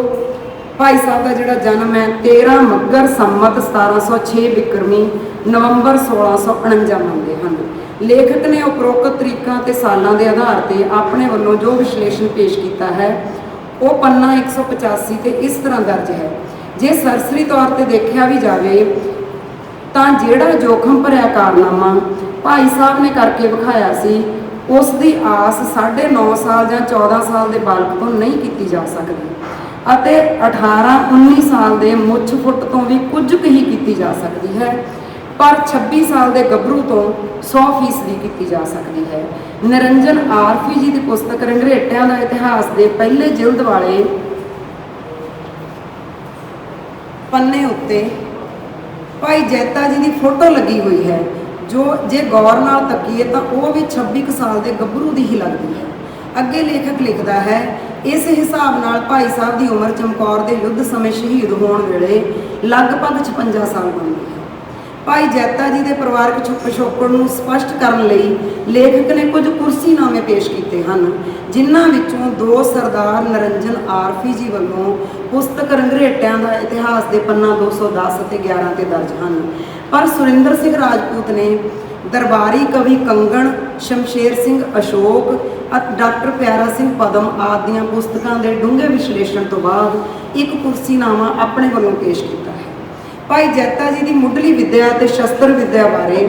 ਭਾਈ ਸਾਹਿਬ ਦਾ ਜਿਹੜਾ ਜਨਮ ਹੈ 13 ਮੱਗਰ ਸੰਮਤ 1706 ਬਿਕਰਮੀ ਨਵੰਬਰ 1649 ਮੰਨਦੇ ਹਨ। ਲੇਖਕ ਨੇ ਉਪਰੋਕਤ ਤਰੀਕਾਂ ਤੇ ਸਾਲਾਂ ਦੇ ਆਧਾਰ ਤੇ ਆਪਣੇ ਵੱਲੋਂ ਜੋ ਵਿਸ਼ਲੇਸ਼ਣ ਪੇਸ਼ ਕੀਤਾ ਹੈ, ਉਹ ਪੰਨਾ 185 ਤੇ ਇਸ ਤਰ੍ਹਾਂ ਦਰਜ ਹੈ। ਜੇ ਸਰਸਰੀ ਤੌਰ ਤੇ ਦੇਖਿਆ ਵੀ ਜਾਵੇ, ਤਾਂ ਜਿਹੜਾ ਜੋਖਮ ਭਰਿਆ ਕਾਰਨਾਮਾ ਭਾਈ ਸਾਹਿਬ ਨੇ ਕਰਕੇ ਵਿਖਾਇਆ ਸੀ ਉਸ ਦੀ ਆਸ 9.5 ਸਾਲ ਜਾਂ 14 ਸਾਲ ਦੇ ਬਾਲਕ ਤੋਂ ਨਹੀਂ ਕੀਤੀ ਜਾ ਸਕਦੀ। ਅਤੇ 18 19 ਸਾਲ ਦੇ ਮੁੱਛ ਫੁੱਟ ਤੋਂ ਵੀ ਕੁਝ ਕੁ ਹੀ ਕੀਤੀ ਜਾ ਸਕਦੀ ਹੈ। ਪਰ 26 ਸਾਲ ਦੇ ਗੱਭਰੂ ਤੋਂ 100% ਕੀਤੀ ਜਾ ਸਕਦੀ ਹੈ। ਨਿਰੰਜਨ ਆਰਫੀ ਜੀ ਦੀ ਪੁਸਤਕ ਰੰਗਰੇਟਿਆਂ ਦਾ ਇਤਿਹਾਸ ਦੇ ਪਹਿਲੇ ਜਿਲਦ ਵਾਲੇ ਪੰਨੇ ਉੱਤੇ ਭਾਈ ਜੈਤਾ ਜੀ ਦੀ ਫੋਟੋ ਲੱਗੀ ਹੋਈ ਹੈ। ਜੋ ਜੇ ਗੌਰ ਨਾਲ ਤੱਕੀਏ ਤਾਂ ਉਹ ਵੀ 26 ਕੁ ਸਾਲ ਦੇ ਗੱਭਰੂ ਦੀ ਹੀ ਲੱਗਦੀ ਹੈ। ਅੱਗੇ ਲੇਖਕ ਲਿਖਦਾ ਹੈ, ਇਸ ਹਿਸਾਬ ਨਾਲ ਭਾਈ ਸਾਹਿਬ ਦੀ ਉਮਰ ਚਮਕੌਰ ਦੇ ਯੁੱਧ ਸਮੇਂ ਸ਼ਹੀਦ ਹੋਣ ਵੇਲੇ ਲਗਭਗ 56 ਸਾਲ ਬਣਦੀ ਹੈ ਭਾਈ ਜੈਤਾ ਜੀ ਦੇ ਪਰਿਵਾਰਕ ਛੁਪ ਪਿਛੋਕੜ ਨੂੰ ਸਪਸ਼ਟ ਕਰਨ ਲਈ ਲੇਖਕ ਨੇ ਕੁਝ ਕੁਰਸੀਨਾਮੇ ਪੇਸ਼ ਕੀਤੇ ਹਨ, ਜਿਨ੍ਹਾਂ ਵਿੱਚੋਂ ਦੋ ਸਰਦਾਰ ਨਰਿੰਜਨ ਆਰਫੀ ਜੀ ਵੱਲੋਂ ਪੁਸਤਕ ਰੰਗਰੇਟਿਆਂ ਦਾ ਇਤਿਹਾਸ ਦੇ ਪੰਨਾ 210 ਅਤੇ 11 ਤੇ ਦਰਜ ਹਨ। ਪਰ ਸੁਰਿੰਦਰ ਸਿੰਘ ਰਾਜਪੂਤ ਨੇ ਦਰਬਾਰੀ ਕਵੀ ਕੰਗਣ, ਸ਼ਮਸ਼ੇਰ ਸਿੰਘ ਅਸ਼ੋਕ ਅਤੇ ਡਾਕਟਰ ਪਿਆਰਾ ਸਿੰਘ ਪਦਮ ਆਦਿ ਦੀਆਂ ਪੁਸਤਕਾਂ ਦੇ ਡੂੰਘੇ ਵਿਸ਼ਲੇਸ਼ਣ ਤੋਂ ਬਾਅਦ ਇੱਕ ਕੁਰਸੀਨਾਮਾ ਆਪਣੇ ਵੱਲੋਂ ਪੇਸ਼ ਕੀਤਾ। ਭਾਈ ਜੈਤਾ ਜੀ ਦੀ ਮੁੱਢਲੀ ਵਿੱਦਿਆ ਅਤੇ ਸ਼ਸਤਰ ਵਿੱਦਿਆ ਬਾਰੇ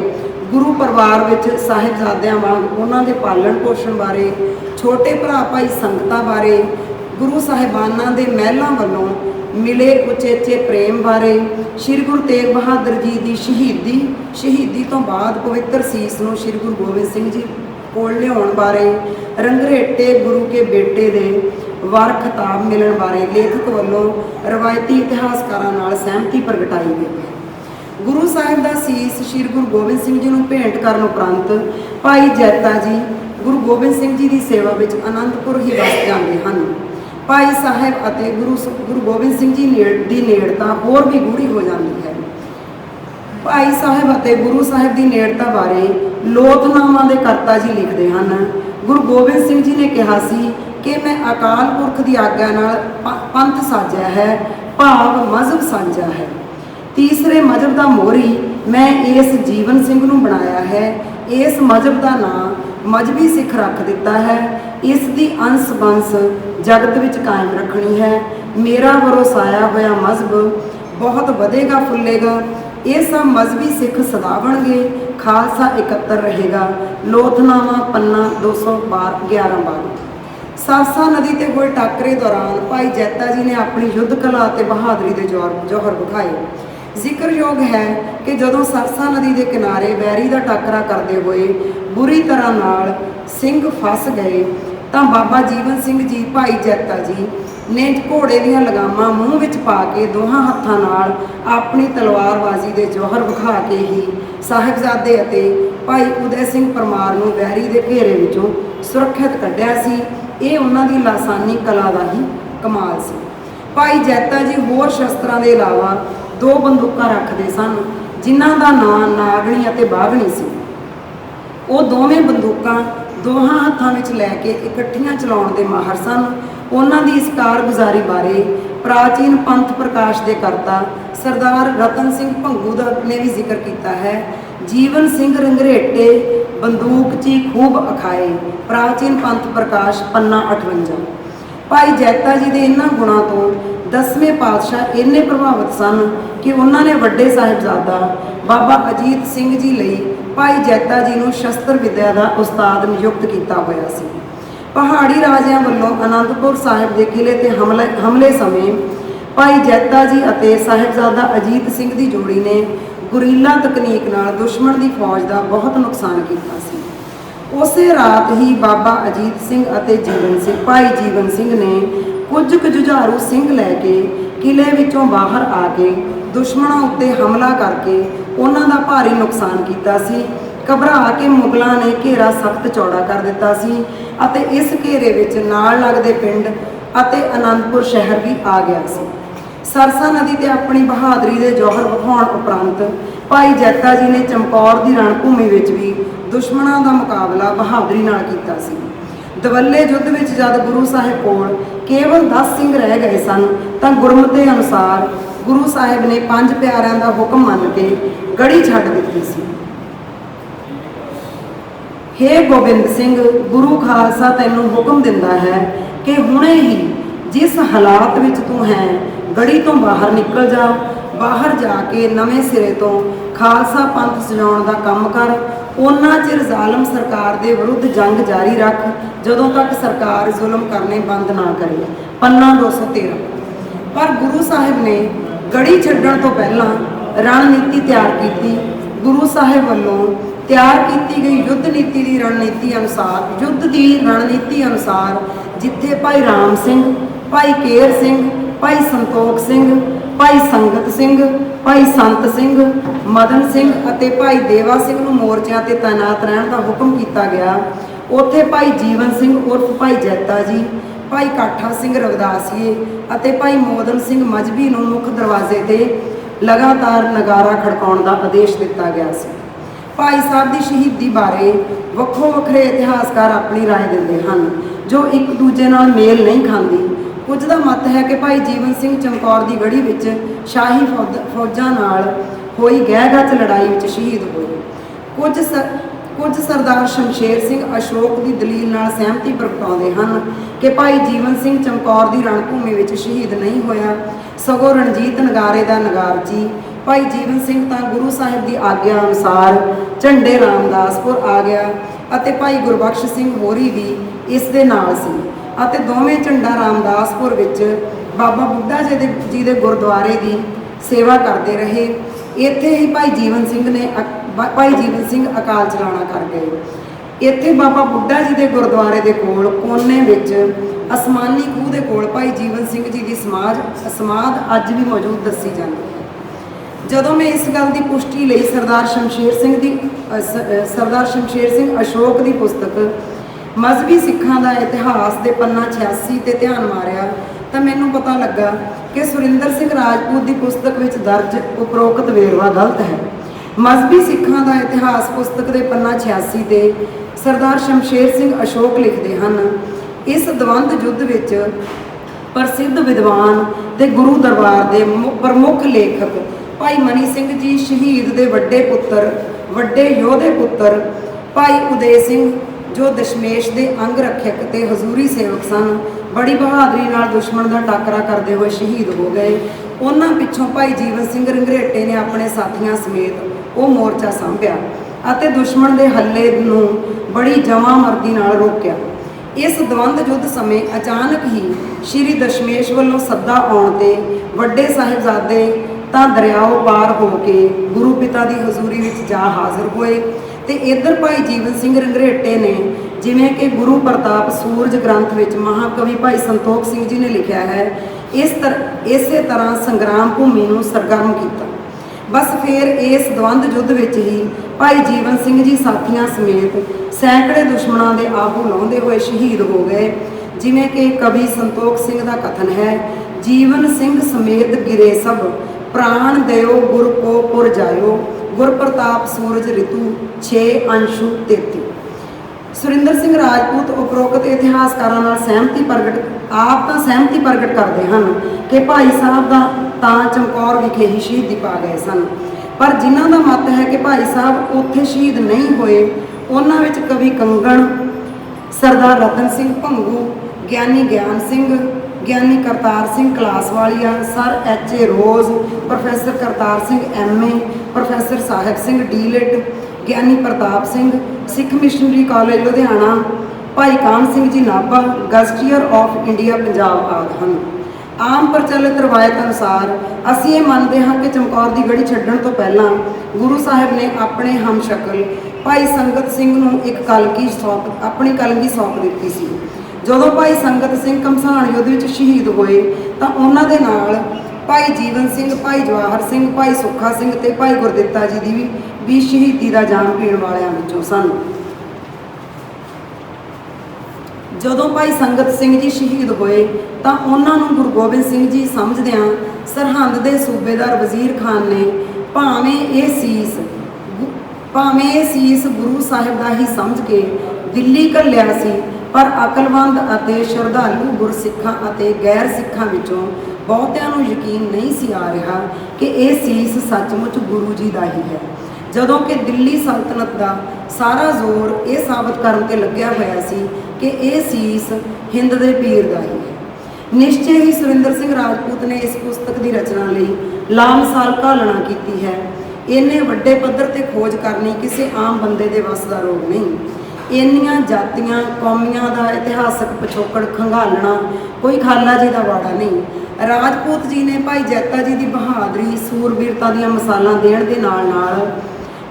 ਗੁਰੂ ਪਰਿਵਾਰ ਵਿੱਚ ਸਾਹਿਬਜ਼ਾਦਿਆਂ ਵਾਂਗ ਉਹਨਾਂ ਦੇ ਪਾਲਣ ਪੋਸ਼ਣ ਬਾਰੇ, ਛੋਟੇ ਭਰਾ ਭਾਈ ਸੰਗਤਾਂ ਬਾਰੇ, ਗੁਰੂ ਸਾਹਿਬਾਨਾਂ ਦੇ ਮਹਿਲਾਂ ਵੱਲੋਂ ਮਿਲੇ ਉਚੇਚੇ ਪ੍ਰੇਮ ਬਾਰੇ, ਸ੍ਰੀ ਗੁਰੂ ਤੇਗ ਬਹਾਦਰ ਜੀ ਦੀ ਸ਼ਹੀਦੀ ਸ਼ਹੀਦੀ ਤੋਂ ਬਾਅਦ ਪਵਿੱਤਰ ਸੀਸ ਨੂੰ ਸ੍ਰੀ ਗੁਰੂ ਗੋਬਿੰਦ ਸਿੰਘ ਜੀ ਕੋਲ ਲਿਆਉਣ ਬਾਰੇ, ਰੰਗਰੇਟੇ ਗੁਰੂ ਕੇ ਬੇਟੇ ਦੇ ਵਾਰ ਖਿਤਾਬ ਮਿਲਣ ਬਾਰੇ ਲੇਖਕ ਵੱਲੋਂ ਰਵਾਇਤੀ ਇਤਿਹਾਸਕਾਰਾਂ ਨਾਲ ਸਹਿਮਤੀ ਪ੍ਰਗਟਾਈ ਗਈ। ਗੁਰੂ ਸਾਹਿਬ ਦਾ ਸੀਸ ਸ੍ਰੀ ਗੁਰੂ ਗੋਬਿੰਦ ਸਿੰਘ ਜੀ ਨੂੰ ਭੇਂਟ ਕਰਨ ਉਪਰੰਤ ਭਾਈ ਜੈਤਾ ਜੀ ਗੁਰੂ ਗੋਬਿੰਦ ਸਿੰਘ ਜੀ ਦੀ ਸੇਵਾ ਵਿੱਚ ਅਨੰਦਪੁਰ ਹੀ ਵਸ ਜਾਂਦੇ ਹਨ। ਭਾਈ ਸਾਹਿਬ ਅਤੇ ਗੁਰੂ ਸ- ਗੁਰੂ ਗੋਬਿੰਦ ਸਿੰਘ ਜੀ ਨੇੜ, ਦੀ ਨੇੜਤਾ ਹੋਰ ਵੀ ਗੂੜੀ ਹੋ ਜਾਂਦੀ ਹੈ। ਭਾਈ ਸਾਹਿਬ ਅਤੇ ਗੁਰੂ ਸਾਹਿਬ ਦੀ ਨੇੜਤਾ ਬਾਰੇ ਲੋਕਨਾਮਾ ਦੇ ਕਰਤਾ ਜੀ ਲਿਖਦੇ ਹਨ। ਗੁਰੂ ਗੋਬਿੰਦ ਸਿੰਘ ਜੀ ਨੇ ਕਿਹਾ ਸੀ ਕਿ ਮੈਂ ਅਕਾਲ ਪੁਰਖ ਦੀ ਆਗਿਆ ਨਾਲ ਪੰਥ ਸਾਜਿਆ ਹੈ, ਭਾਵ ਮਜ਼ਹਬ ਸਾਂਝਾ ਹੈ। ਤੀਸਰੇ ਮਜ਼ਹਬ ਦਾ ਮੋਹਰੀ ਮੈਂ ਇਸ ਜੀਵਨ ਸਿੰਘ ਨੂੰ ਬਣਾਇਆ ਹੈ। ਇਸ ਮਜ਼ਹਬ ਦਾ ਨਾਮ ਮਜਬੀ ਸਿੱਖ ਰੱਖ ਦਿੱਤਾ ਹੈ। ਇਸ ਦੀ ਅੰਸ ਬੰਸ ਜਗਤ ਵਿੱਚ ਕਾਇਮ ਰੱਖਣੀ ਹੈ। ਮੇਰਾ ਵਰੋਸਾਇਆ ਹੋਇਆ ਮਜ਼ਹਬ ਬਹੁਤ ਵਧੇਗਾ ਫੁੱਲੇਗਾ। ਇਹ ਸਭ ਮਜ਼ਬੀ ਸਿੱਖ ਸਦਾ ਬਣਗੇ ਖਾਲਸਾ ਇਕੱਤਰ ਰਹੇਗਾ। ਲੋਥਨਾਮਾ ਪੰਨਾ 212 11 ਬਾਰਾਂ ਸਾਸਾ ਨਦੀ ਤੇ ਹੋਏ ਟਾਕਰੇ ਦੌਰਾਨ ਭਾਈ ਜੈਤਾ ਜੀ ਨੇ ਆਪਣੀ ਯੁੱਧ ਕਲਾ ਅਤੇ ਬਹਾਦਰੀ ਦੇ ਜੌਹਰ ਵਿਖਾਏ। ਜ਼ਿਕਰਯੋਗ ਹੈ ਕਿ ਜਦੋਂ ਸਰਸਾ ਨਦੀ ਦੇ ਕਿਨਾਰੇ ਵੈਰੀ ਦਾ ਟਾਕਰਾ ਕਰਦੇ ਹੋਏ ਬੁਰੀ ਤਰ੍ਹਾਂ ਨਾਲ ਸਿੰਘ ਫਸ ਗਏ, ਤਾਂ ਬਾਬਾ ਜੀਵਨ ਸਿੰਘ ਜੀ, ਭਾਈ ਜੈਤਾ ਜੀ ਨੇ ਘੋੜੇ ਦੀਆਂ ਲਗਾਮਾਂ ਮੂੰਹ ਵਿੱਚ ਪਾ ਕੇ ਦੋਹਾਂ ਹੱਥਾਂ ਨਾਲ ਆਪਣੀ ਤਲਵਾਰਬਾਜ਼ੀ ਦੇ ਜੌਹਰ ਵਿਖਾ ਕੇ ਹੀ ਸਾਹਿਬਜ਼ਾਦੇ ਅਤੇ ਭਾਈ ਉਦੈ ਸਿੰਘ ਪਰਮਾਰ ਨੂੰ ਵੈਰੀ ਦੇ ਘੇਰੇ ਵਿੱਚੋਂ ਸੁਰੱਖਿਅਤ ਕੱਢਿਆ ਸੀ। ਇਹ ਉਹਨਾਂ ਦੀ ਲਾਸਾਨੀ ਕਲਾ ਦਾ ਹੀ ਕਮਾਲ ਸੀ। ਭਾਈ ਜੈਤਾ ਜੀ ਹੋਰ ਸ਼ਸਤਰਾਂ ਦੇ ਇਲਾਵਾ ਦੋ ਬੰਦੂਕਾਂ ਰੱਖਦੇ ਸਨ, ਜਿਨ੍ਹਾਂ ਦਾ ਨਾਂ ਨਾਗਣੀ ਅਤੇ ਬਾਗਣੀ ਸੀ। ਉਹ ਦੋਵੇਂ ਬੰਦੂਕਾਂ ਦੋਹਾਂ ਹੱਥਾਂ ਵਿੱਚ ਲੈ ਕੇ ਇਕੱਠੀਆਂ ਚਲਾਉਣ ਦੇ ਮਾਹਰ ਸਨ। ਉਹਨਾਂ ਦੀ ਇਸ ਕਾਰਗੁਜ਼ਾਰੀ ਬਾਰੇ ਪ੍ਰਾਚੀਨ ਪੰਥ ਪ੍ਰਕਾਸ਼ ਦੇ ਕਰਤਾ ਸਰਦਾਰ ਰਤਨ ਸਿੰਘ ਭੰਗੂ ਦਾ ਨੇ ਵੀ ਜ਼ਿਕਰ ਕੀਤਾ ਹੈ। ਜੀਵਨ ਸਿੰਘ ਰੰਗਰੇਟੇ ਬੰਦੂਕ ਜੀ ਖੂਬ ਅਖਾਏ, ਪ੍ਰਾਚੀਨ ਪੰਥ ਪ੍ਰਕਾਸ਼ ਪੰਨਾ 58 ਭਾਈ ਜੈਤਾ ਜੀ ਦੇ ਇਹਨਾਂ ਗੁਣਾਂ ਤੋਂ ਦਸਵੇਂ ਪਾਤਸ਼ਾਹ ਇੰਨੇ ਪ੍ਰਭਾਵਿਤ ਸਨ ਕਿ ਉਹਨਾਂ ਨੇ ਵੱਡੇ ਸਾਹਿਬਜ਼ਾਦਾ ਬਾਬਾ ਅਜੀਤ ਸਿੰਘ ਜੀ ਲਈ ਭਾਈ ਜੈਤਾ ਜੀ ਨੂੰ ਸ਼ਸਤਰ ਵਿਦਿਆ ਦਾ ਉਸਤਾਦ ਨਿਯੁਕਤ ਕੀਤਾ ਹੋਇਆ ਸੀ। ਪਹਾੜੀ ਰਾਜਿਆਂ ਵੱਲੋਂ ਅਨੰਦਪੁਰ ਸਾਹਿਬ ਦੇ ਕਿਲੇ ਤੇ ਹਮਲੇ ਹਮਲੇ ਸਮੇਂ ਭਾਈ ਜੈਤਾ ਜੀ ਅਤੇ ਸਾਹਿਬਜ਼ਾਦਾ ਅਜੀਤ ਸਿੰਘ ਦੀ ਜੋੜੀ ਨੇ ਗੁਰੀਲਾ ਤਕਨੀਕ ਨਾਲ ਦੁਸ਼ਮਣ ਦੀ ਫੌਜ ਦਾ ਬਹੁਤ ਨੁਕਸਾਨ ਕੀਤਾ ਸੀ। ਉਸੇ ਰਾਤ ਹੀ ਬਾਬਾ ਅਜੀਤ ਸਿੰਘ ਅਤੇ ਜੀਵਨ ਸਿੰਘ, ਭਾਈ ਜੀਵਨ ਸਿੰਘ ਨੇ ਕੁਝ ਕੁ ਜੁਝਾਰੂ ਸਿੰਘ ਲੈ ਕੇ ਕਿਲੇ ਵਿੱਚੋਂ ਬਾਹਰ ਆ ਕੇ ਦੁਸ਼ਮਣਾਂ ਉੱਤੇ ਹਮਲਾ ਕਰਕੇ ਉਹਨਾਂ ਦਾ ਭਾਰੀ ਨੁਕਸਾਨ ਕੀਤਾ ਸੀ। ਘਬਰਾ ਕੇ ਮੁਗਲਾਂ ਨੇ ਘੇਰਾ ਸਖਤ ਚੌੜਾ ਕਰ ਦਿੱਤਾ ਸੀ ਅਤੇ ਇਸ ਘੇਰੇ ਵਿੱਚ ਨਾਲ ਲੱਗਦੇ ਪਿੰਡ ਅਤੇ ਅਨੰਦਪੁਰ ਸ਼ਹਿਰ ਵੀ ਆ ਗਿਆ ਸੀ। ਸਰਸਾ ਨਦੀ ਤੇ ਆਪਣੀ ਬਹਾਦਰੀ ਦੇ ਜੋਹਰ ਵਿਖਾਉਣ ਉਪਰੰਤ ਭਾਈ ਜੈਤਾ ਜੀ ਨੇ ਚਮਕੌਰ ਦੀ ਰਣਭੂਮੀ ਵਿੱਚ ਵੀ ਦੁਸ਼ਮਣਾਂ ਦਾ ਮੁਕਾਬਲਾ ਬਹਾਦਰੀ ਨਾਲ ਕੀਤਾ ਸੀ। ਦਵੱਲੇ ਯੁੱਧ ਵਿੱਚ ਜਦ ਗੁਰੂ ਸਾਹਿਬ ਕੋਲ ਕੇਵਲ 10 ਸਿੰਘ ਰਹਿ ਗਏ ਸਨ, ਤਾਂ ਗੁਰਮਤਿ ਅਨੁਸਾਰ ਗੁਰੂ ਸਾਹਿਬ ਨੇ ਪੰਜ ਪਿਆਰਿਆਂ ਦਾ ਹੁਕਮ ਮੰਨ ਕੇ ਗੜੀ ਛੱਡ ਦਿੱਤੀ ਸੀ। ਹੇ ਗੋਬਿੰਦ ਸਿੰਘ, ਗੁਰੂ ਖਾਲਸਾ ਤੈਨੂੰ ਹੁਕਮ ਦਿੰਦਾ ਹੈ ਕਿ ਹੁਣੇ ਹੀ ਜਿਸ ਹਾਲਾਤ ਵਿੱਚ ਤੂੰ ਹੈ, ਗੜੀ ਤੋਂ ਬਾਹਰ ਨਿਕਲ ਜਾ। ਬਾਹਰ ਜਾ ਕੇ ਨਵੇਂ ਸਿਰੇ ਤੋਂ ਖਾਲਸਾ ਪੰਥ ਸਜਾਉਣ ਦਾ ਕੰਮ ਕਰ। ਉਹਨਾਂ ਚਿਰ ਜ਼ਾਲਮ ਸਰਕਾਰ ਦੇ ਵਿਰੁੱਧ ਜੰਗ ਜਾਰੀ ਰੱਖ, ਜਦੋਂ ਤੱਕ ਸਰਕਾਰ ਜ਼ੁਲਮ ਕਰਨੇ ਬੰਦ ਨਾ ਕਰੇ। ਪੰਨਾ 213 ਪਰ ਗੁਰੂ ਸਾਹਿਬ ਨੇ ਗੜੀ ਛੱਡਣ ਤੋਂ ਪਹਿਲਾਂ ਰਣਨੀਤੀ ਤਿਆਰ ਕੀਤੀ। ਗੁਰੂ ਸਾਹਿਬ ਵੱਲੋਂ ਤਿਆਰ ਕੀਤੀ ਗਈ ਯੁੱਧ ਨੀਤੀ ਦੀ ਰਣਨੀਤੀ ਅਨੁਸਾਰ, ਯੁੱਧ ਦੀ ਰਣਨੀਤੀ ਅਨੁਸਾਰ ਜਿੱਥੇ ਭਾਈ ਰਾਮ ਸਿੰਘ, ਭਾਈ ਕੇਰ ਸਿੰਘ, ਭਾਈ ਸੰਤੋਖ ਸਿੰਘ, ਭਾਈ ਸੰਗਤ ਸਿੰਘ, ਭਾਈ ਸੰਤ ਸਿੰਘ, ਮਦਨ ਸਿੰਘ ਅਤੇ ਭਾਈ ਦੇਵਾ ਸਿੰਘ ਨੂੰ ਮੋਰਚਿਆਂ ਤੇ ਤਾਇਨਾਤ ਰਹਿਣ ਦਾ ਹੁਕਮ ਕੀਤਾ ਗਿਆ। ਉੱਥੇ ਭਾਈ ਜੀਵਨ ਸਿੰਘ ਉਰਫ ਭਾਈ ਜੈਤਾ ਜੀ, ਭਾਈ ਕਾਠਾ ਸਿੰਘ ਰਵਦਾਸੀਏ ਅਤੇ ਭਾਈ ਮੋਦਨ ਸਿੰਘ ਮਜਬੀ ਨੂੰ ਮੁੱਖ ਦਰਵਾਜ਼ੇ ਤੇ ਲਗਾਤਾਰ ਨਗਾਰਾ ਖੜਕਾਉਣ ਦਾ ਆਦੇਸ਼ ਦਿੱਤਾ ਗਿਆ ਸੀ ਭਾਈ ਸਾਹਿਬ ਦੀ ਸ਼ਹੀਦੀ ਬਾਰੇ ਵੱਖੋ ਵੱਖਰੇ ਇਤਿਹਾਸਕਾਰ ਆਪਣੀ رائے ਦਿੰਦੇ ਹਨ ਜੋ ਇੱਕ ਦੂਜੇ ਨਾਲ ਮੇਲ ਨਹੀਂ ਖਾਂਦੀ ਕੁਝ ਦਾ ਮਤ ਹੈ ਕਿ ਭਾਈ ਜੀਵਨ ਸਿੰਘ ਚਮਕੌਰ ਦੀ ਗੜੀ ਵਿੱਚ ਸ਼ਾਹੀ ਫੌਜ- ਫੌਜਾਂ ਨਾਲ ਹੋਈ ਗਹਿ ਗੱਚ ਲੜਾਈ ਵਿੱਚ ਸ਼ਹੀਦ ਹੋਏ ਕੁਝ ਸ- ਕੁਝ ਸਰਦਾਰ ਸ਼ਮਸ਼ੇਰ ਸਿੰਘ ਅਸ਼ੋਕ ਦੀ ਦਲੀਲ ਨਾਲ ਸਹਿਮਤੀ ਪ੍ਰਗਟਾਉਂਦੇ ਹਨ ਕਿ ਭਾਈ ਜੀਵਨ ਸਿੰਘ ਚਮਕੌਰ ਦੀ ਰਣਭੂਮੀ ਵਿੱਚ ਸ਼ਹੀਦ ਨਹੀਂ ਹੋਇਆ। ਸਗੋਂ ਰਣਜੀਤ ਨਗਾਰੇ ਦਾ ਨਗਾਰ ਜੀ। ਭਾਈ ਜੀਵਨ ਸਿੰਘ ਤਾਂ ਗੁਰੂ ਸਾਹਿਬ ਦੀ ਆਗਿਆ ਅਨੁਸਾਰ ਝੰਡੇ ਰਾਮਦਾਸਪੁਰ ਆ ਗਿਆ ਅਤੇ ਭਾਈ ਗੁਰਬਖਸ਼ ਸਿੰਘ ਹੋਰੀ ਵੀ ਇਸ ਦੇ ਨਾਲ ਸੀ ਅਤੇ ਦੋਵੇਂ ਝੰਡਾ ਰਾਮਦਾਸਪੁਰ ਵਿੱਚ ਬਾਬਾ ਬੁੱਢਾ ਜੀ ਦੇ ਜੀ ਦੇ ਗੁਰਦੁਆਰੇ ਦੀ ਸੇਵਾ ਕਰਦੇ ਰਹੇ। ਇੱਥੇ ਹੀ ਭਾਈ ਜੀਵਨ ਸਿੰਘ ਨੇ ਅਕ- ਭਾਈ ਜੀਵਨ ਸਿੰਘ ਅਕਾਲ ਚਲਾਣਾ ਕਰ ਗਏ। ਇੱਥੇ ਬਾਬਾ ਬੁੱਢਾ ਜੀ ਦੇ ਗੁਰਦੁਆਰੇ ਦੇ ਕੋਲ ਕੋਨੇ ਵਿੱਚ ਅਸਮਾਨੀ ਖੂਹ ਦੇ ਕੋਲ ਭਾਈ ਜੀਵਨ ਸਿੰਘ ਜੀ ਦੀ ਸਮਾਜ ਸਮਾਧ ਅੱਜ ਵੀ ਮੌਜੂਦ ਦੱਸੀ ਜਾਂਦੀ ਹੈ। ਜਦੋਂ ਮੈਂ ਇਸ ਗੱਲ ਦੀ ਪੁਸ਼ਟੀ ਲਈ ਸਰਦਾਰ ਸ਼ਮਸ਼ੇਰ ਸਿੰਘ ਦੀ ਸਰਦਾਰ ਸ਼ਮਸ਼ੇਰ ਸਿੰਘ ਅਸ਼ੋਕ ਦੀ ਪੁਸਤਕ ਮਜ਼੍ਹਬੀ ਸਿੱਖਾਂ ਦਾ ਇਤਿਹਾਸ ਦੇ ਪੰਨਾ 86 ਤੇ ਧਿਆਨ ਮਾਰਿਆ ਤਾਂ ਮੈਨੂੰ ਪਤਾ ਲੱਗਾ ਕਿ ਸੁਰਿੰਦਰ ਸਿੰਘ ਰਾਜਪੂਤ ਦੀ ਪੁਸਤਕ ਵਿੱਚ ਦਰਜ ਉਪਰੋਕਤ ਵੇਰਵਾ ਗਲਤ ਹੈ। ਮਜ਼੍ਹਬੀ ਸਿੱਖਾਂ ਦਾ ਇਤਿਹਾਸ ਪੁਸਤਕ ਦੇ ਪੰਨਾ 86 ਤੇ ਸਰਦਾਰ ਸ਼ਮਸ਼ੇਰ ਸਿੰਘ ਅਸ਼ੋਕ ਲਿਖਦੇ ਹਨ, ਇਸ ਦਵੰਦ ਯੁੱਧ ਵਿੱਚ ਪ੍ਰਸਿੱਧ ਵਿਦਵਾਨ ਤੇ ਗੁਰੂ ਦਰਬਾਰ ਦੇ ਪ੍ਰਮੁੱਖ ਲੇਖਕ ਭਾਈ ਮਨੀ ਸਿੰਘ ਜੀ ਸ਼ਹੀਦ ਦੇ ਵੱਡੇ ਪੁੱਤਰ, ਵੱਡੇ ਯੋਧੇ ਪੁੱਤਰ ਭਾਈ ਉਦੇ ਸਿੰਘ ਜੋ ਦਸ਼ਮੇਸ਼ ਦੇ ਅੰਗ ਰੱਖਿਅਕ ਤੇ ਹਜ਼ੂਰੀ ਸੇਵਕ ਸਨ, ਬੜੀ ਬਹਾਦਰੀ ਨਾਲ ਦੁਸ਼ਮਣ ਦਾ ਟਾਕਰਾ ਕਰਦੇ ਹੋਏ ਸ਼ਹੀਦ ਹੋ ਗਏ। ਉਹਨਾਂ ਪਿੱਛੋਂ ਭਾਈ ਜੀਵਨ ਸਿੰਘ ਰੰਗਰੇਟੇ ਨੇ ਆਪਣੇ ਸਾਥੀਆਂ ਸਮੇਤ ਉਹ ਮੋਰਚਾ ਸੰਭਿਆ ਅਤੇ ਦੁਸ਼ਮਣ ਦੇ ਹੱਲੇ ਨੂੰ ਬੜੀ ਜਮਾ ਮਰਦੀ ਨਾਲ ਰੋਕਿਆ। ਇਸ ਦਵੰਦ ਯੁੱਧ ਸਮੇਂ ਅਚਾਨਕ ਹੀ ਸ਼੍ਰੀ ਦਸ਼ਮੇਸ਼ ਵੱਲੋਂ ਸੱਦਾ ਆਉਣ ਤੇ ਵੱਡੇ ਸਾਹਿਬਜ਼ਾਦੇ ਤਾਂ ਦਰਿਆਓ ਪਾਰ ਹੋ ਕੇ ਗੁਰੂ ਪਿਤਾ ਦੀ ਹਜ਼ੂਰੀ ਵਿੱਚ ਜਾ ਹਾਜ਼ਰ ਹੋਏ। ਤੇ ਇਧਰ ਭਾਈ ਜੀਵਨ ਸਿੰਘ ਰੰਗਰੇਟੇ ਨੇ, ਜਿਵੇਂ ਕਿ ਗੁਰੂ ਪ੍ਰਤਾਪ ਸੂਰਜ ਗ੍ਰੰਥ ਵਿੱਚ ਮਹਾਕਵੀ ਭਾਈ ਸੰਤੋਖ ਸਿੰਘ ਜੀ ਨੇ ਲਿਖਿਆ ਹੈ, ਇਸ ਤਰ, ਇਸੇ ਤਰ੍ਹਾਂ ਸੰਗਰਾਮ ਭੂਮੀ ਨੂੰ ਸਰਗਰਮ ਕੀਤਾ। ਬਸ ਫਿਰ ਇਸ ਦਵੰਦ ਯੁੱਧ ਵਿੱਚ ਹੀ ਭਾਈ ਜੀਵਨ ਸਿੰਘ ਜੀ ਸਾਥੀਆਂ ਸਮੇਤ ਸੈਂਕੜੇ ਦੁਸ਼ਮਣਾਂ ਦੇ ਆਹੂ ਲਾਉਂਦੇ ਹੋਏ ਸ਼ਹੀਦ ਹੋ ਗਏ, ਜਿਵੇਂ ਕਿ ਕਵੀ ਸੰਤੋਖ ਸਿੰਘ ਦਾ ਕਥਨ ਹੈ, ਜੀਵਨ ਸਿੰਘ ਸਮੇਤ ਗਿਰੇ ਸਭ, ਪ੍ਰਾਣ ਦਿਓ ਗੁਰ ਕੋ ਪੁਰ ਜਾਇਓ। ਗੁਰਪ੍ਰਤਾਪ ਸੂਰਜ ਰਿਤੂ 6 ਅੰਸ਼ੂ 33 ਸੁਰਿੰਦਰ ਸਿੰਘ ਰਾਜਪੂਤ ਉਪਰੋਕਤ ਇਤਿਹਾਸਕਾਰਾਂ ਨਾਲ ਸਹਿਮਤੀ ਪ੍ਰਗਟ, ਆਪ ਤਾਂ ਸਹਿਮਤੀ ਪ੍ਰਗਟ ਕਰਦੇ ਹਨ ਕਿ ਭਾਈ ਸਾਹਿਬ ਦਾ ਤਾਂ ਚਮਕੌਰ ਵਿਖੇ ਹੀ ਸ਼ਹੀਦੀ ਪਾ ਗਏ ਸਨ। ਪਰ ਜਿਨ੍ਹਾਂ ਦਾ ਮਤ ਹੈ ਕਿ ਭਾਈ ਸਾਹਿਬ ਉੱਥੇ ਸ਼ਹੀਦ ਨਹੀਂ ਹੋਏ, ਉਹਨਾਂ ਵਿੱਚ ਕਵੀ ਕੰਗਣ, ਸਰਦਾਰ ਰਤਨ Singh Bhangu, Giani Gian Singh Giani Kartar Singh Kalaswalia, sir H A Rose, professor Kartar Singh M A, professor Sahib Singh DLitt Giani Pratap Singh, Sikh missionary college Ludhiana, Bhai Kahn Singh ji Nabha gazetteer of India Punjab ਆਦਿ ਹਨ। ਆਮ ਪ੍ਰਚਲਿਤ ਰਵਾਇਤ ਅਨੁਸਾਰ ਅਸੀਂ ਇਹ ਮੰਨਦੇ ਹਾਂ ਕਿ ਚਮਕੌਰ ਦੀ ਗੜੀ ਛੱਡਣ ਤੋਂ ਪਹਿਲਾਂ ਗੁਰੂ ਸਾਹਿਬ ਨੇ ਆਪਣੇ ਹਮਸ਼ਕਲ ਭਾਈ ਸੰਗਤ ਸਿੰਘ ਨੂੰ ਇੱਕ ਕਲਗੀ ਸੌਂਪ, ਆਪਣੀ ਕਲਗੀ ਸੌਂਪ ਦਿੱਤੀ ਸੀ। ਜਦੋਂ ਭਾਈ ਸੰਗਤ ਸਿੰਘ ਕਮਸਾਨ ਯੁੱਧ ਵਿੱਚ ਸ਼ਹੀਦ ਹੋਏ, ਤਾਂ ਉਹਨਾਂ ਦੇ ਨਾਲ ਭਾਈ ਜੀਵਨ ਸਿੰਘ, ਭਾਈ ਜਵਾਹਰ ਸਿੰਘ, ਭਾਈ ਸੁੱਖਾ ਸਿੰਘ ਤੇ ਭਾਈ ਗੁਰਦਿੱਤਾ ਜੀ ਦੀ ਵੀ ਵੀ ਸ਼ਹੀਦੀ ਦਾ ਜਾਮ ਪੀਣ ਵਾਲਿਆਂ ਵਿੱਚੋਂ ਸਨ। ਜਦੋਂ ਭਾਈ ਸੰਗਤ ਸਿੰਘ ਜੀ ਸ਼ਹੀਦ ਹੋਏ, ਤਾਂ ਉਹਨਾਂ ਨੂੰ ਗੁਰੂ ਗੋਬਿੰਦ ਸਿੰਘ ਜੀ ਸਮਝਦਿਆਂ ਸਰਹੰਦ ਦੇ ਸੂਬੇਦਾਰ ਵਜ਼ੀਰ ਖਾਨ ਨੇ ਭਾਵੇਂ ਇਹ ਸੀਸ ਗੁ- ਭਾਵੇਂ ਇਹ ਸੀਸ ਗੁਰੂ ਸਾਹਿਬ ਦਾ ਹੀ ਸਮਝ ਕੇ ਦਿੱਲੀ ਘੱਲਿਆ ਸੀ ਪਰ ਅਕਲਵੰਦ ਅਤੇ ਸ਼ਰਧਾਲੂ ਗੁਰਸਿੱਖਾਂ ਅਤੇ ਗੈਰ ਸਿੱਖਾਂ ਵਿੱਚੋਂ ਬਹੁਤਿਆਂ ਨੂੰ ਯਕੀਨ ਨਹੀਂ ਸੀ ਆ ਰਿਹਾ ਕਿ ਇਹ ਸੀਸ ਸੱਚਮੁੱਚ ਗੁਰੂ ਜੀ ਦਾ ਹੀ ਹੈ। ਜਦੋਂ ਕਿ ਦਿੱਲੀ ਸਲਤਨਤ ਦਾ ਸਾਰਾ ਜ਼ੋਰ ਇਹ ਸਾਬਤ ਕਰਨ ਤੇ ਲੱਗਿਆ ਹੋਇਆ ਸੀ ਕਿ ਇਹ ਸੀਸ ਹਿੰਦ ਦੇ ਪੀਰ ਦਾ ਹੀ ਹੈ। ਨਿਸ਼ਚੈ ਹੀ ਸੁਰਿੰਦਰ ਸਿੰਘ ਰਾਜਪੂਤ ਨੇ ਇਸ ਪੁਸਤਕ ਦੀ ਰਚਨਾ ਲਈ ਲਾਮਸਾਲ ਘਾਲਣਾ ਕੀਤੀ ਹੈ। ਇਹਨੇ ਵੱਡੇ ਪੱਧਰ ਤੇ ਖੋਜ ਕਰਨੀ ਕਿਸੇ ਆਮ ਬੰਦੇ ਦੇ ਵੱਸ ਦਾ ਰੋਗ ਨਹੀਂ। ਇੰਨੀਆਂ ਜਾਤੀਆਂ, ਕੌਮੀਆਂ ਦਾ ਇਤਿਹਾਸਕ ਪਿਛੋਕੜ ਖੰਗਾਲਣਾ ਕੋਈ ਖਾਲਾ ਜੀ ਦਾ ਵਾੜਾ ਨਹੀਂ। ਰਾਜਪੂਤ ਜੀ ਨੇ ਭਾਈ ਜੈਤਾ ਜੀ ਦੀ ਬਹਾਦਰੀ ਸੂਰਬੀਰਤਾ ਦੀਆਂ ਮਿਸਾਲਾਂ ਦੇਣ ਦੇ ਨਾਲ ਨਾਲ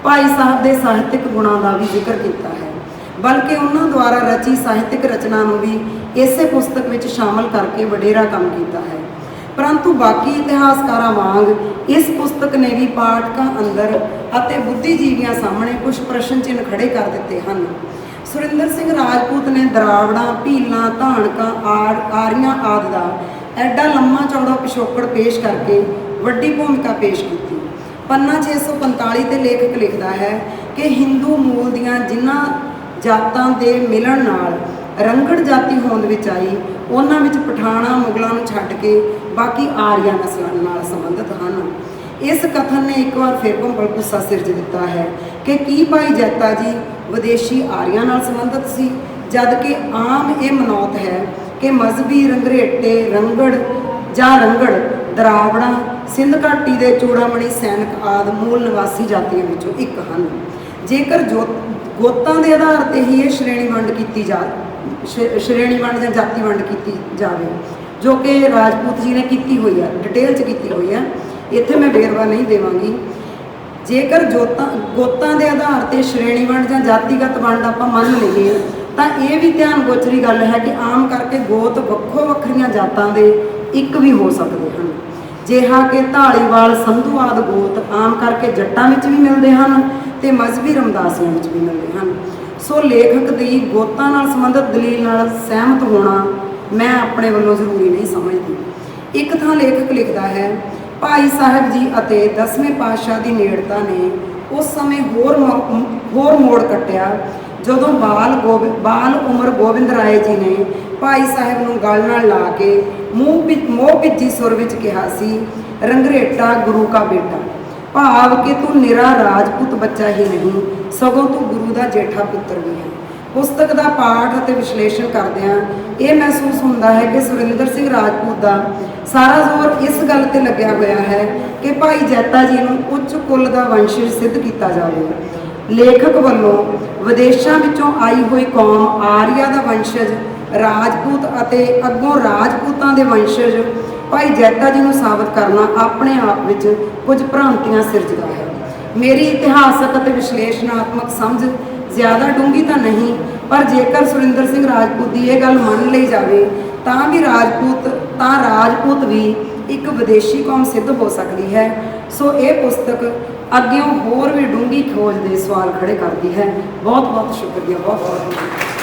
ਭਾਈ ਸਾਹਿਬ ਦੇ ਸਾਹਿਤਿਕ ਗੁਣਾਂ ਦਾ ਵੀ ਜ਼ਿਕਰ ਕੀਤਾ ਹੈ। ਬਲਕਿ ਉਹਨਾਂ ਦੁਆਰਾ ਰਚੀ ਸਾਹਿਤਿਕ ਰਚਨਾ ਨੂੰ ਵੀ ਇਸੇ ਪੁਸਤਕ ਵਿੱਚ ਸ਼ਾਮਲ ਕਰਕੇ ਵਡੇਰਾ ਕੰਮ ਕੀਤਾ ਹੈ। ਪਰੰਤੂ ਬਾਕੀ ਇਤਿਹਾਸਕਾਰਾਂ ਵਾਂਗ ਇਸ ਪੁਸਤਕ ਨੇ ਵੀ ਪਾਠਕਾਂ ਅੰਦਰ ਅਤੇ ਬੁੱਧੀਜੀਵੀਆਂ ਸਾਹਮਣੇ ਕੁਝ ਪ੍ਰਸ਼ਨ ਚਿੰਨ੍ਹ ਖੜੇ ਕਰ ਦਿੱਤੇ ਹਨ। ਸੁਰਿੰਦਰ ਸਿੰਘ ਰਾਜਪੂਤ ਨੇ ਦਰਾਵੜਾਂ, ਭੀਲਾਂ ਧਾਨਕਾਂ ਆਰ ਆਰੀਆਂ ਆਦਿ ਦਾ ਐਡਾ ਲੰਮਾ ਚੌੜਾ ਪਿਛੋਕੜ ਪੇਸ਼ ਕਰਕੇ ਵੱਡੀ ਭੂਮਿਕਾ ਪੇਸ਼ ਕੀਤੀ। ਪੰਨਾ 645 ਤੇ ਲੇਖਕ ਲਿਖਦਾ ਹੈ ਕਿ ਹਿੰਦੂ ਮੂਲ ਦੀਆਂ ਜਿਨ੍ਹਾਂ ਜਾਤਾਂ ਦੇ ਮਿਲਣ ਨਾਲ ਰੰਗੜ ਜਾਤੀ ਹੋਂਦ ਵਿੱਚ ਆਈ, ਉਹਨਾਂ ਵਿੱਚ ਪਠਾਣਾ, ਮੁਗਲਾਂ ਨੂੰ ਛੱਡ ਕੇ ਬਾਕੀ ਆਰੀਆ ਨਸਲਾਂ ਨਾਲ ਸੰਬੰਧਿਤ ਹਨ। ਇਸ ਕਥਨ ਨੇ ਇੱਕ ਵਾਰ ਫਿਰ ਭੰਬਲ ਗੁੱਸਾ ਸਿਰਜ ਦਿੱਤਾ ਹੈ ਕਿ ਕੀ ਭਾਈ ਜੈਤਾ ਜੀ ਵਿਦੇਸ਼ੀ ਆਰੀਆਂ ਨਾਲ ਸੰਬੰਧਿਤ ਸੀ ਜਦ ਕਿ ਆਮ ਇਹ ਮਨੌਤ ਹੈ ਕਿ ਮਜ਼ਬੀ ਰੰਗਰੇਟੇ, ਰੰਗੜ ਜਾਂ ਰੰਗੜ, ਦਰਾਵੜਾ ਸਿੰਧ ਘਾਟੀ ਦੇ ਚੂੜਾਮਣੀ ਸੈਨਿਕ ਆਦ ਮੂਲ ਨਿਵਾਸੀ ਜਾਤੀਆਂ ਵਿੱਚੋਂ ਇੱਕ ਹਨ। ਜੇਕਰ ਜੋ ਗੋਤਾਂ ਦੇ ਆਧਾਰ ਤੇ ਹੀ ਇਹ ਸ਼੍ਰੇਣੀ ਵੰਡ ਕੀਤੀ ਜਾ ਸ਼- ਸ਼੍ਰੇਣੀ ਵੰਡ ਜਾਂ ਜਾਤੀ ਵੰਡ ਕੀਤੀ ਜਾਵੇ, ਜੋ ਕਿ ਰਾਜਪੂਤ ਜੀ ਨੇ ਕੀਤੀ ਹੋਈ ਹੈ ਡਿਟੇਲ ਚ ਕੀਤੀ ਹੋਈ ਹੈ ਇੱਥੇ ਮੈਂ ਵੇਰਵਾ ਨਹੀਂ ਦੇਵਾਂਗੀ। ਜੇਕਰ ਜੋਤਾਂ ਗੋਤਾਂ ਦੇ ਆਧਾਰ ਤੇ ਸ਼੍ਰੇਣੀ ਵੰਡ ਜਾਂ ਜਾਤੀਗਤ ਵੰਡ ਆਪਾਂ ਮੰਨ ਲਈਏ, ਤਾਂ ਇਹ ਵੀ ਧਿਆਨ ਗੋਚਰੀ ਗੱਲ ਹੈ ਕਿ ਆਮ ਕਰਕੇ ਗੋਤ ਵੱਖੋ ਵੱਖਰੀਆਂ ਜਾਤਾਂ ਦੇ ਇੱਕ ਵੀ ਹੋ ਸਕਦੇ ਹਨ। ਜਿਹਾ ਕਿ ਢਾਲੀਵਾਲ ਸੰਧੂ ਆਦਿ ਗੋਤ ਆਮ ਕਰਕੇ ਜੱਟਾਂ ਵਿੱਚ ਵੀ ਮਿਲਦੇ ਹਨ ਤੇ ਮਜ਼੍ਹਬੀ ਰਮਦਾਸੀਆਂ ਵਿੱਚ ਵੀ ਮਿਲਦੇ ਹਨ। ਸੋ ਲੇਖਕ ਦੀ ਗੋਤਾਂ ਨਾਲ ਸੰਬੰਧਿਤ ਦਲੀਲ ਨਾਲ ਸਹਿਮਤ ਹੋਣਾ ਮੈਂ ਆਪਣੇ ਵੱਲੋਂ ਜ਼ਰੂਰੀ ਨਹੀਂ ਸਮਝਦੀ। ਇੱਕ ਥਾਂ ਲੇਖਕ ਲਿਖਦਾ ਹੈ ਭਾਈ ਸਾਹਿਬ ਜੀ ਅਤੇ ਦਸਵੇਂ ਪਾਤਸ਼ਾਹ ਦੀ ਨੇੜਤਾ ਨੇ ਉਸ ਸਮੇਂ ਹੋਰ ਮੋ- ਹੋਰ ਮੋੜ ਕੱਟਿਆ। ਜਦੋਂ ਬਾਲ ਗੋਬਿ ਬਾਲ ਉਮਰ ਗੋਬਿੰਦ ਰਾਏ ਜੀ ਨੇ ਭਾਈ ਸਾਹਿਬ ਨੂੰ ਗਲ ਨਾਲ ਲਾ ਕੇ ਮੂੰਹ ਵਿੱਚ ਮੋਹ ਭਿੱਜੀ ਸੁਰ ਵਿੱਚ ਕਿਹਾ ਸੀ, ਰੰਗਰੇਟਾ ਗੁਰੂ ਕਾ ਬੇਟਾ, ਭਾਵ ਕਿ ਤੂੰ ਨਿਰਾ ਰਾਜਪੂਤ ਬੱਚਾ ਹੀ ਨਹੀਂ, ਸਗੋਂ ਤੂੰ ਗੁਰੂ ਦਾ ਜੇਠਾ ਪੁੱਤਰ ਵੀ ਹੈ। ਪੁਸਤਕ ਦਾ ਪਾਠ ਅਤੇ ਵਿਸ਼ਲੇਸ਼ਣ ਕਰਦਿਆਂ ਇਹ ਮਹਿਸੂਸ ਹੁੰਦਾ ਹੈ ਕਿ ਸੁਰਿੰਦਰ ਸਿੰਘ ਰਾਜਪੂਤ ਦਾ ਸਾਰਾ ਜ਼ੋਰ ਇਸ ਗੱਲ ਤੇ ਲੱਗਿਆ ਹੋਇਆ ਹੈ ਕਿ ਭਾਈ ਜੈਤਾ ਜੀ ਨੂੰ ਉੱਚ ਕੁੱਲ ਦਾ ਵੰਸ਼ਜ ਸਿੱਧ ਕੀਤਾ ਜਾਵੇ। ਲੇਖਕ ਵੱਲੋਂ ਵਿਦੇਸ਼ਾਂ ਵਿੱਚੋਂ ਆਈ ਹੋਈ ਕੌਮ ਆਰੀਆ ਦਾ ਵੰਸ਼ਜ, ਰਾਜਪੂਤ ਅਤੇ ਅੱਗੋਂ ਰਾਜਪੂਤਾਂ ਦੇ ਵੰਸ਼ਜ ਭਾਈ ਜੈਤਾ ਜੀ ਨੂੰ ਸਾਬਤ ਕਰਨਾ ਆਪਣੇ ਆਪ ਵਿੱਚ ਕੁਝ ਭ੍ਰਾਂਤੀਆਂ ਸਿਰਜਦਾ ਹੈ। ਮੇਰੀ ਇਤਿਹਾਸਕ ਅਤੇ ਵਿਸ਼ਲੇਸ਼ਣਾਤਮਕ ਸਮਝ ਜ਼ਿਆਦਾ ਡੂੰਘੀ ਤਾਂ ਨਹੀਂ, ਪਰ ਜੇਕਰ ਸੁਰਿੰਦਰ ਸਿੰਘ ਰਾਜਪੂਤ ਦੀ ਇਹ ਗੱਲ ਮੰਨ ਲਈ ਜਾਵੇ, ਤਾਂ ਵੀ ਰਾਜਪੂਤ, ਤਾਂ ਰਾਜਪੂਤ ਵੀ ਇੱਕ ਵਿਦੇਸ਼ੀ ਕੌਮ ਸਿੱਧ ਹੋ ਸਕਦੀ ਹੈ। ਸੋ ਇਹ ਪੁਸਤਕ ਅੱਗਿਓਂ ਹੋਰ ਵੀ ਡੂੰਘੀ ਖੋਜ ਦੇ ਸਵਾਲ ਖੜੇ ਕਰਦੀ ਹੈ। ਬਹੁਤ ਬਹੁਤ ਸ਼ੁਕਰੀਆ ਬਹੁਤ ਬਹੁਤ ਧੰਨਵਾਦ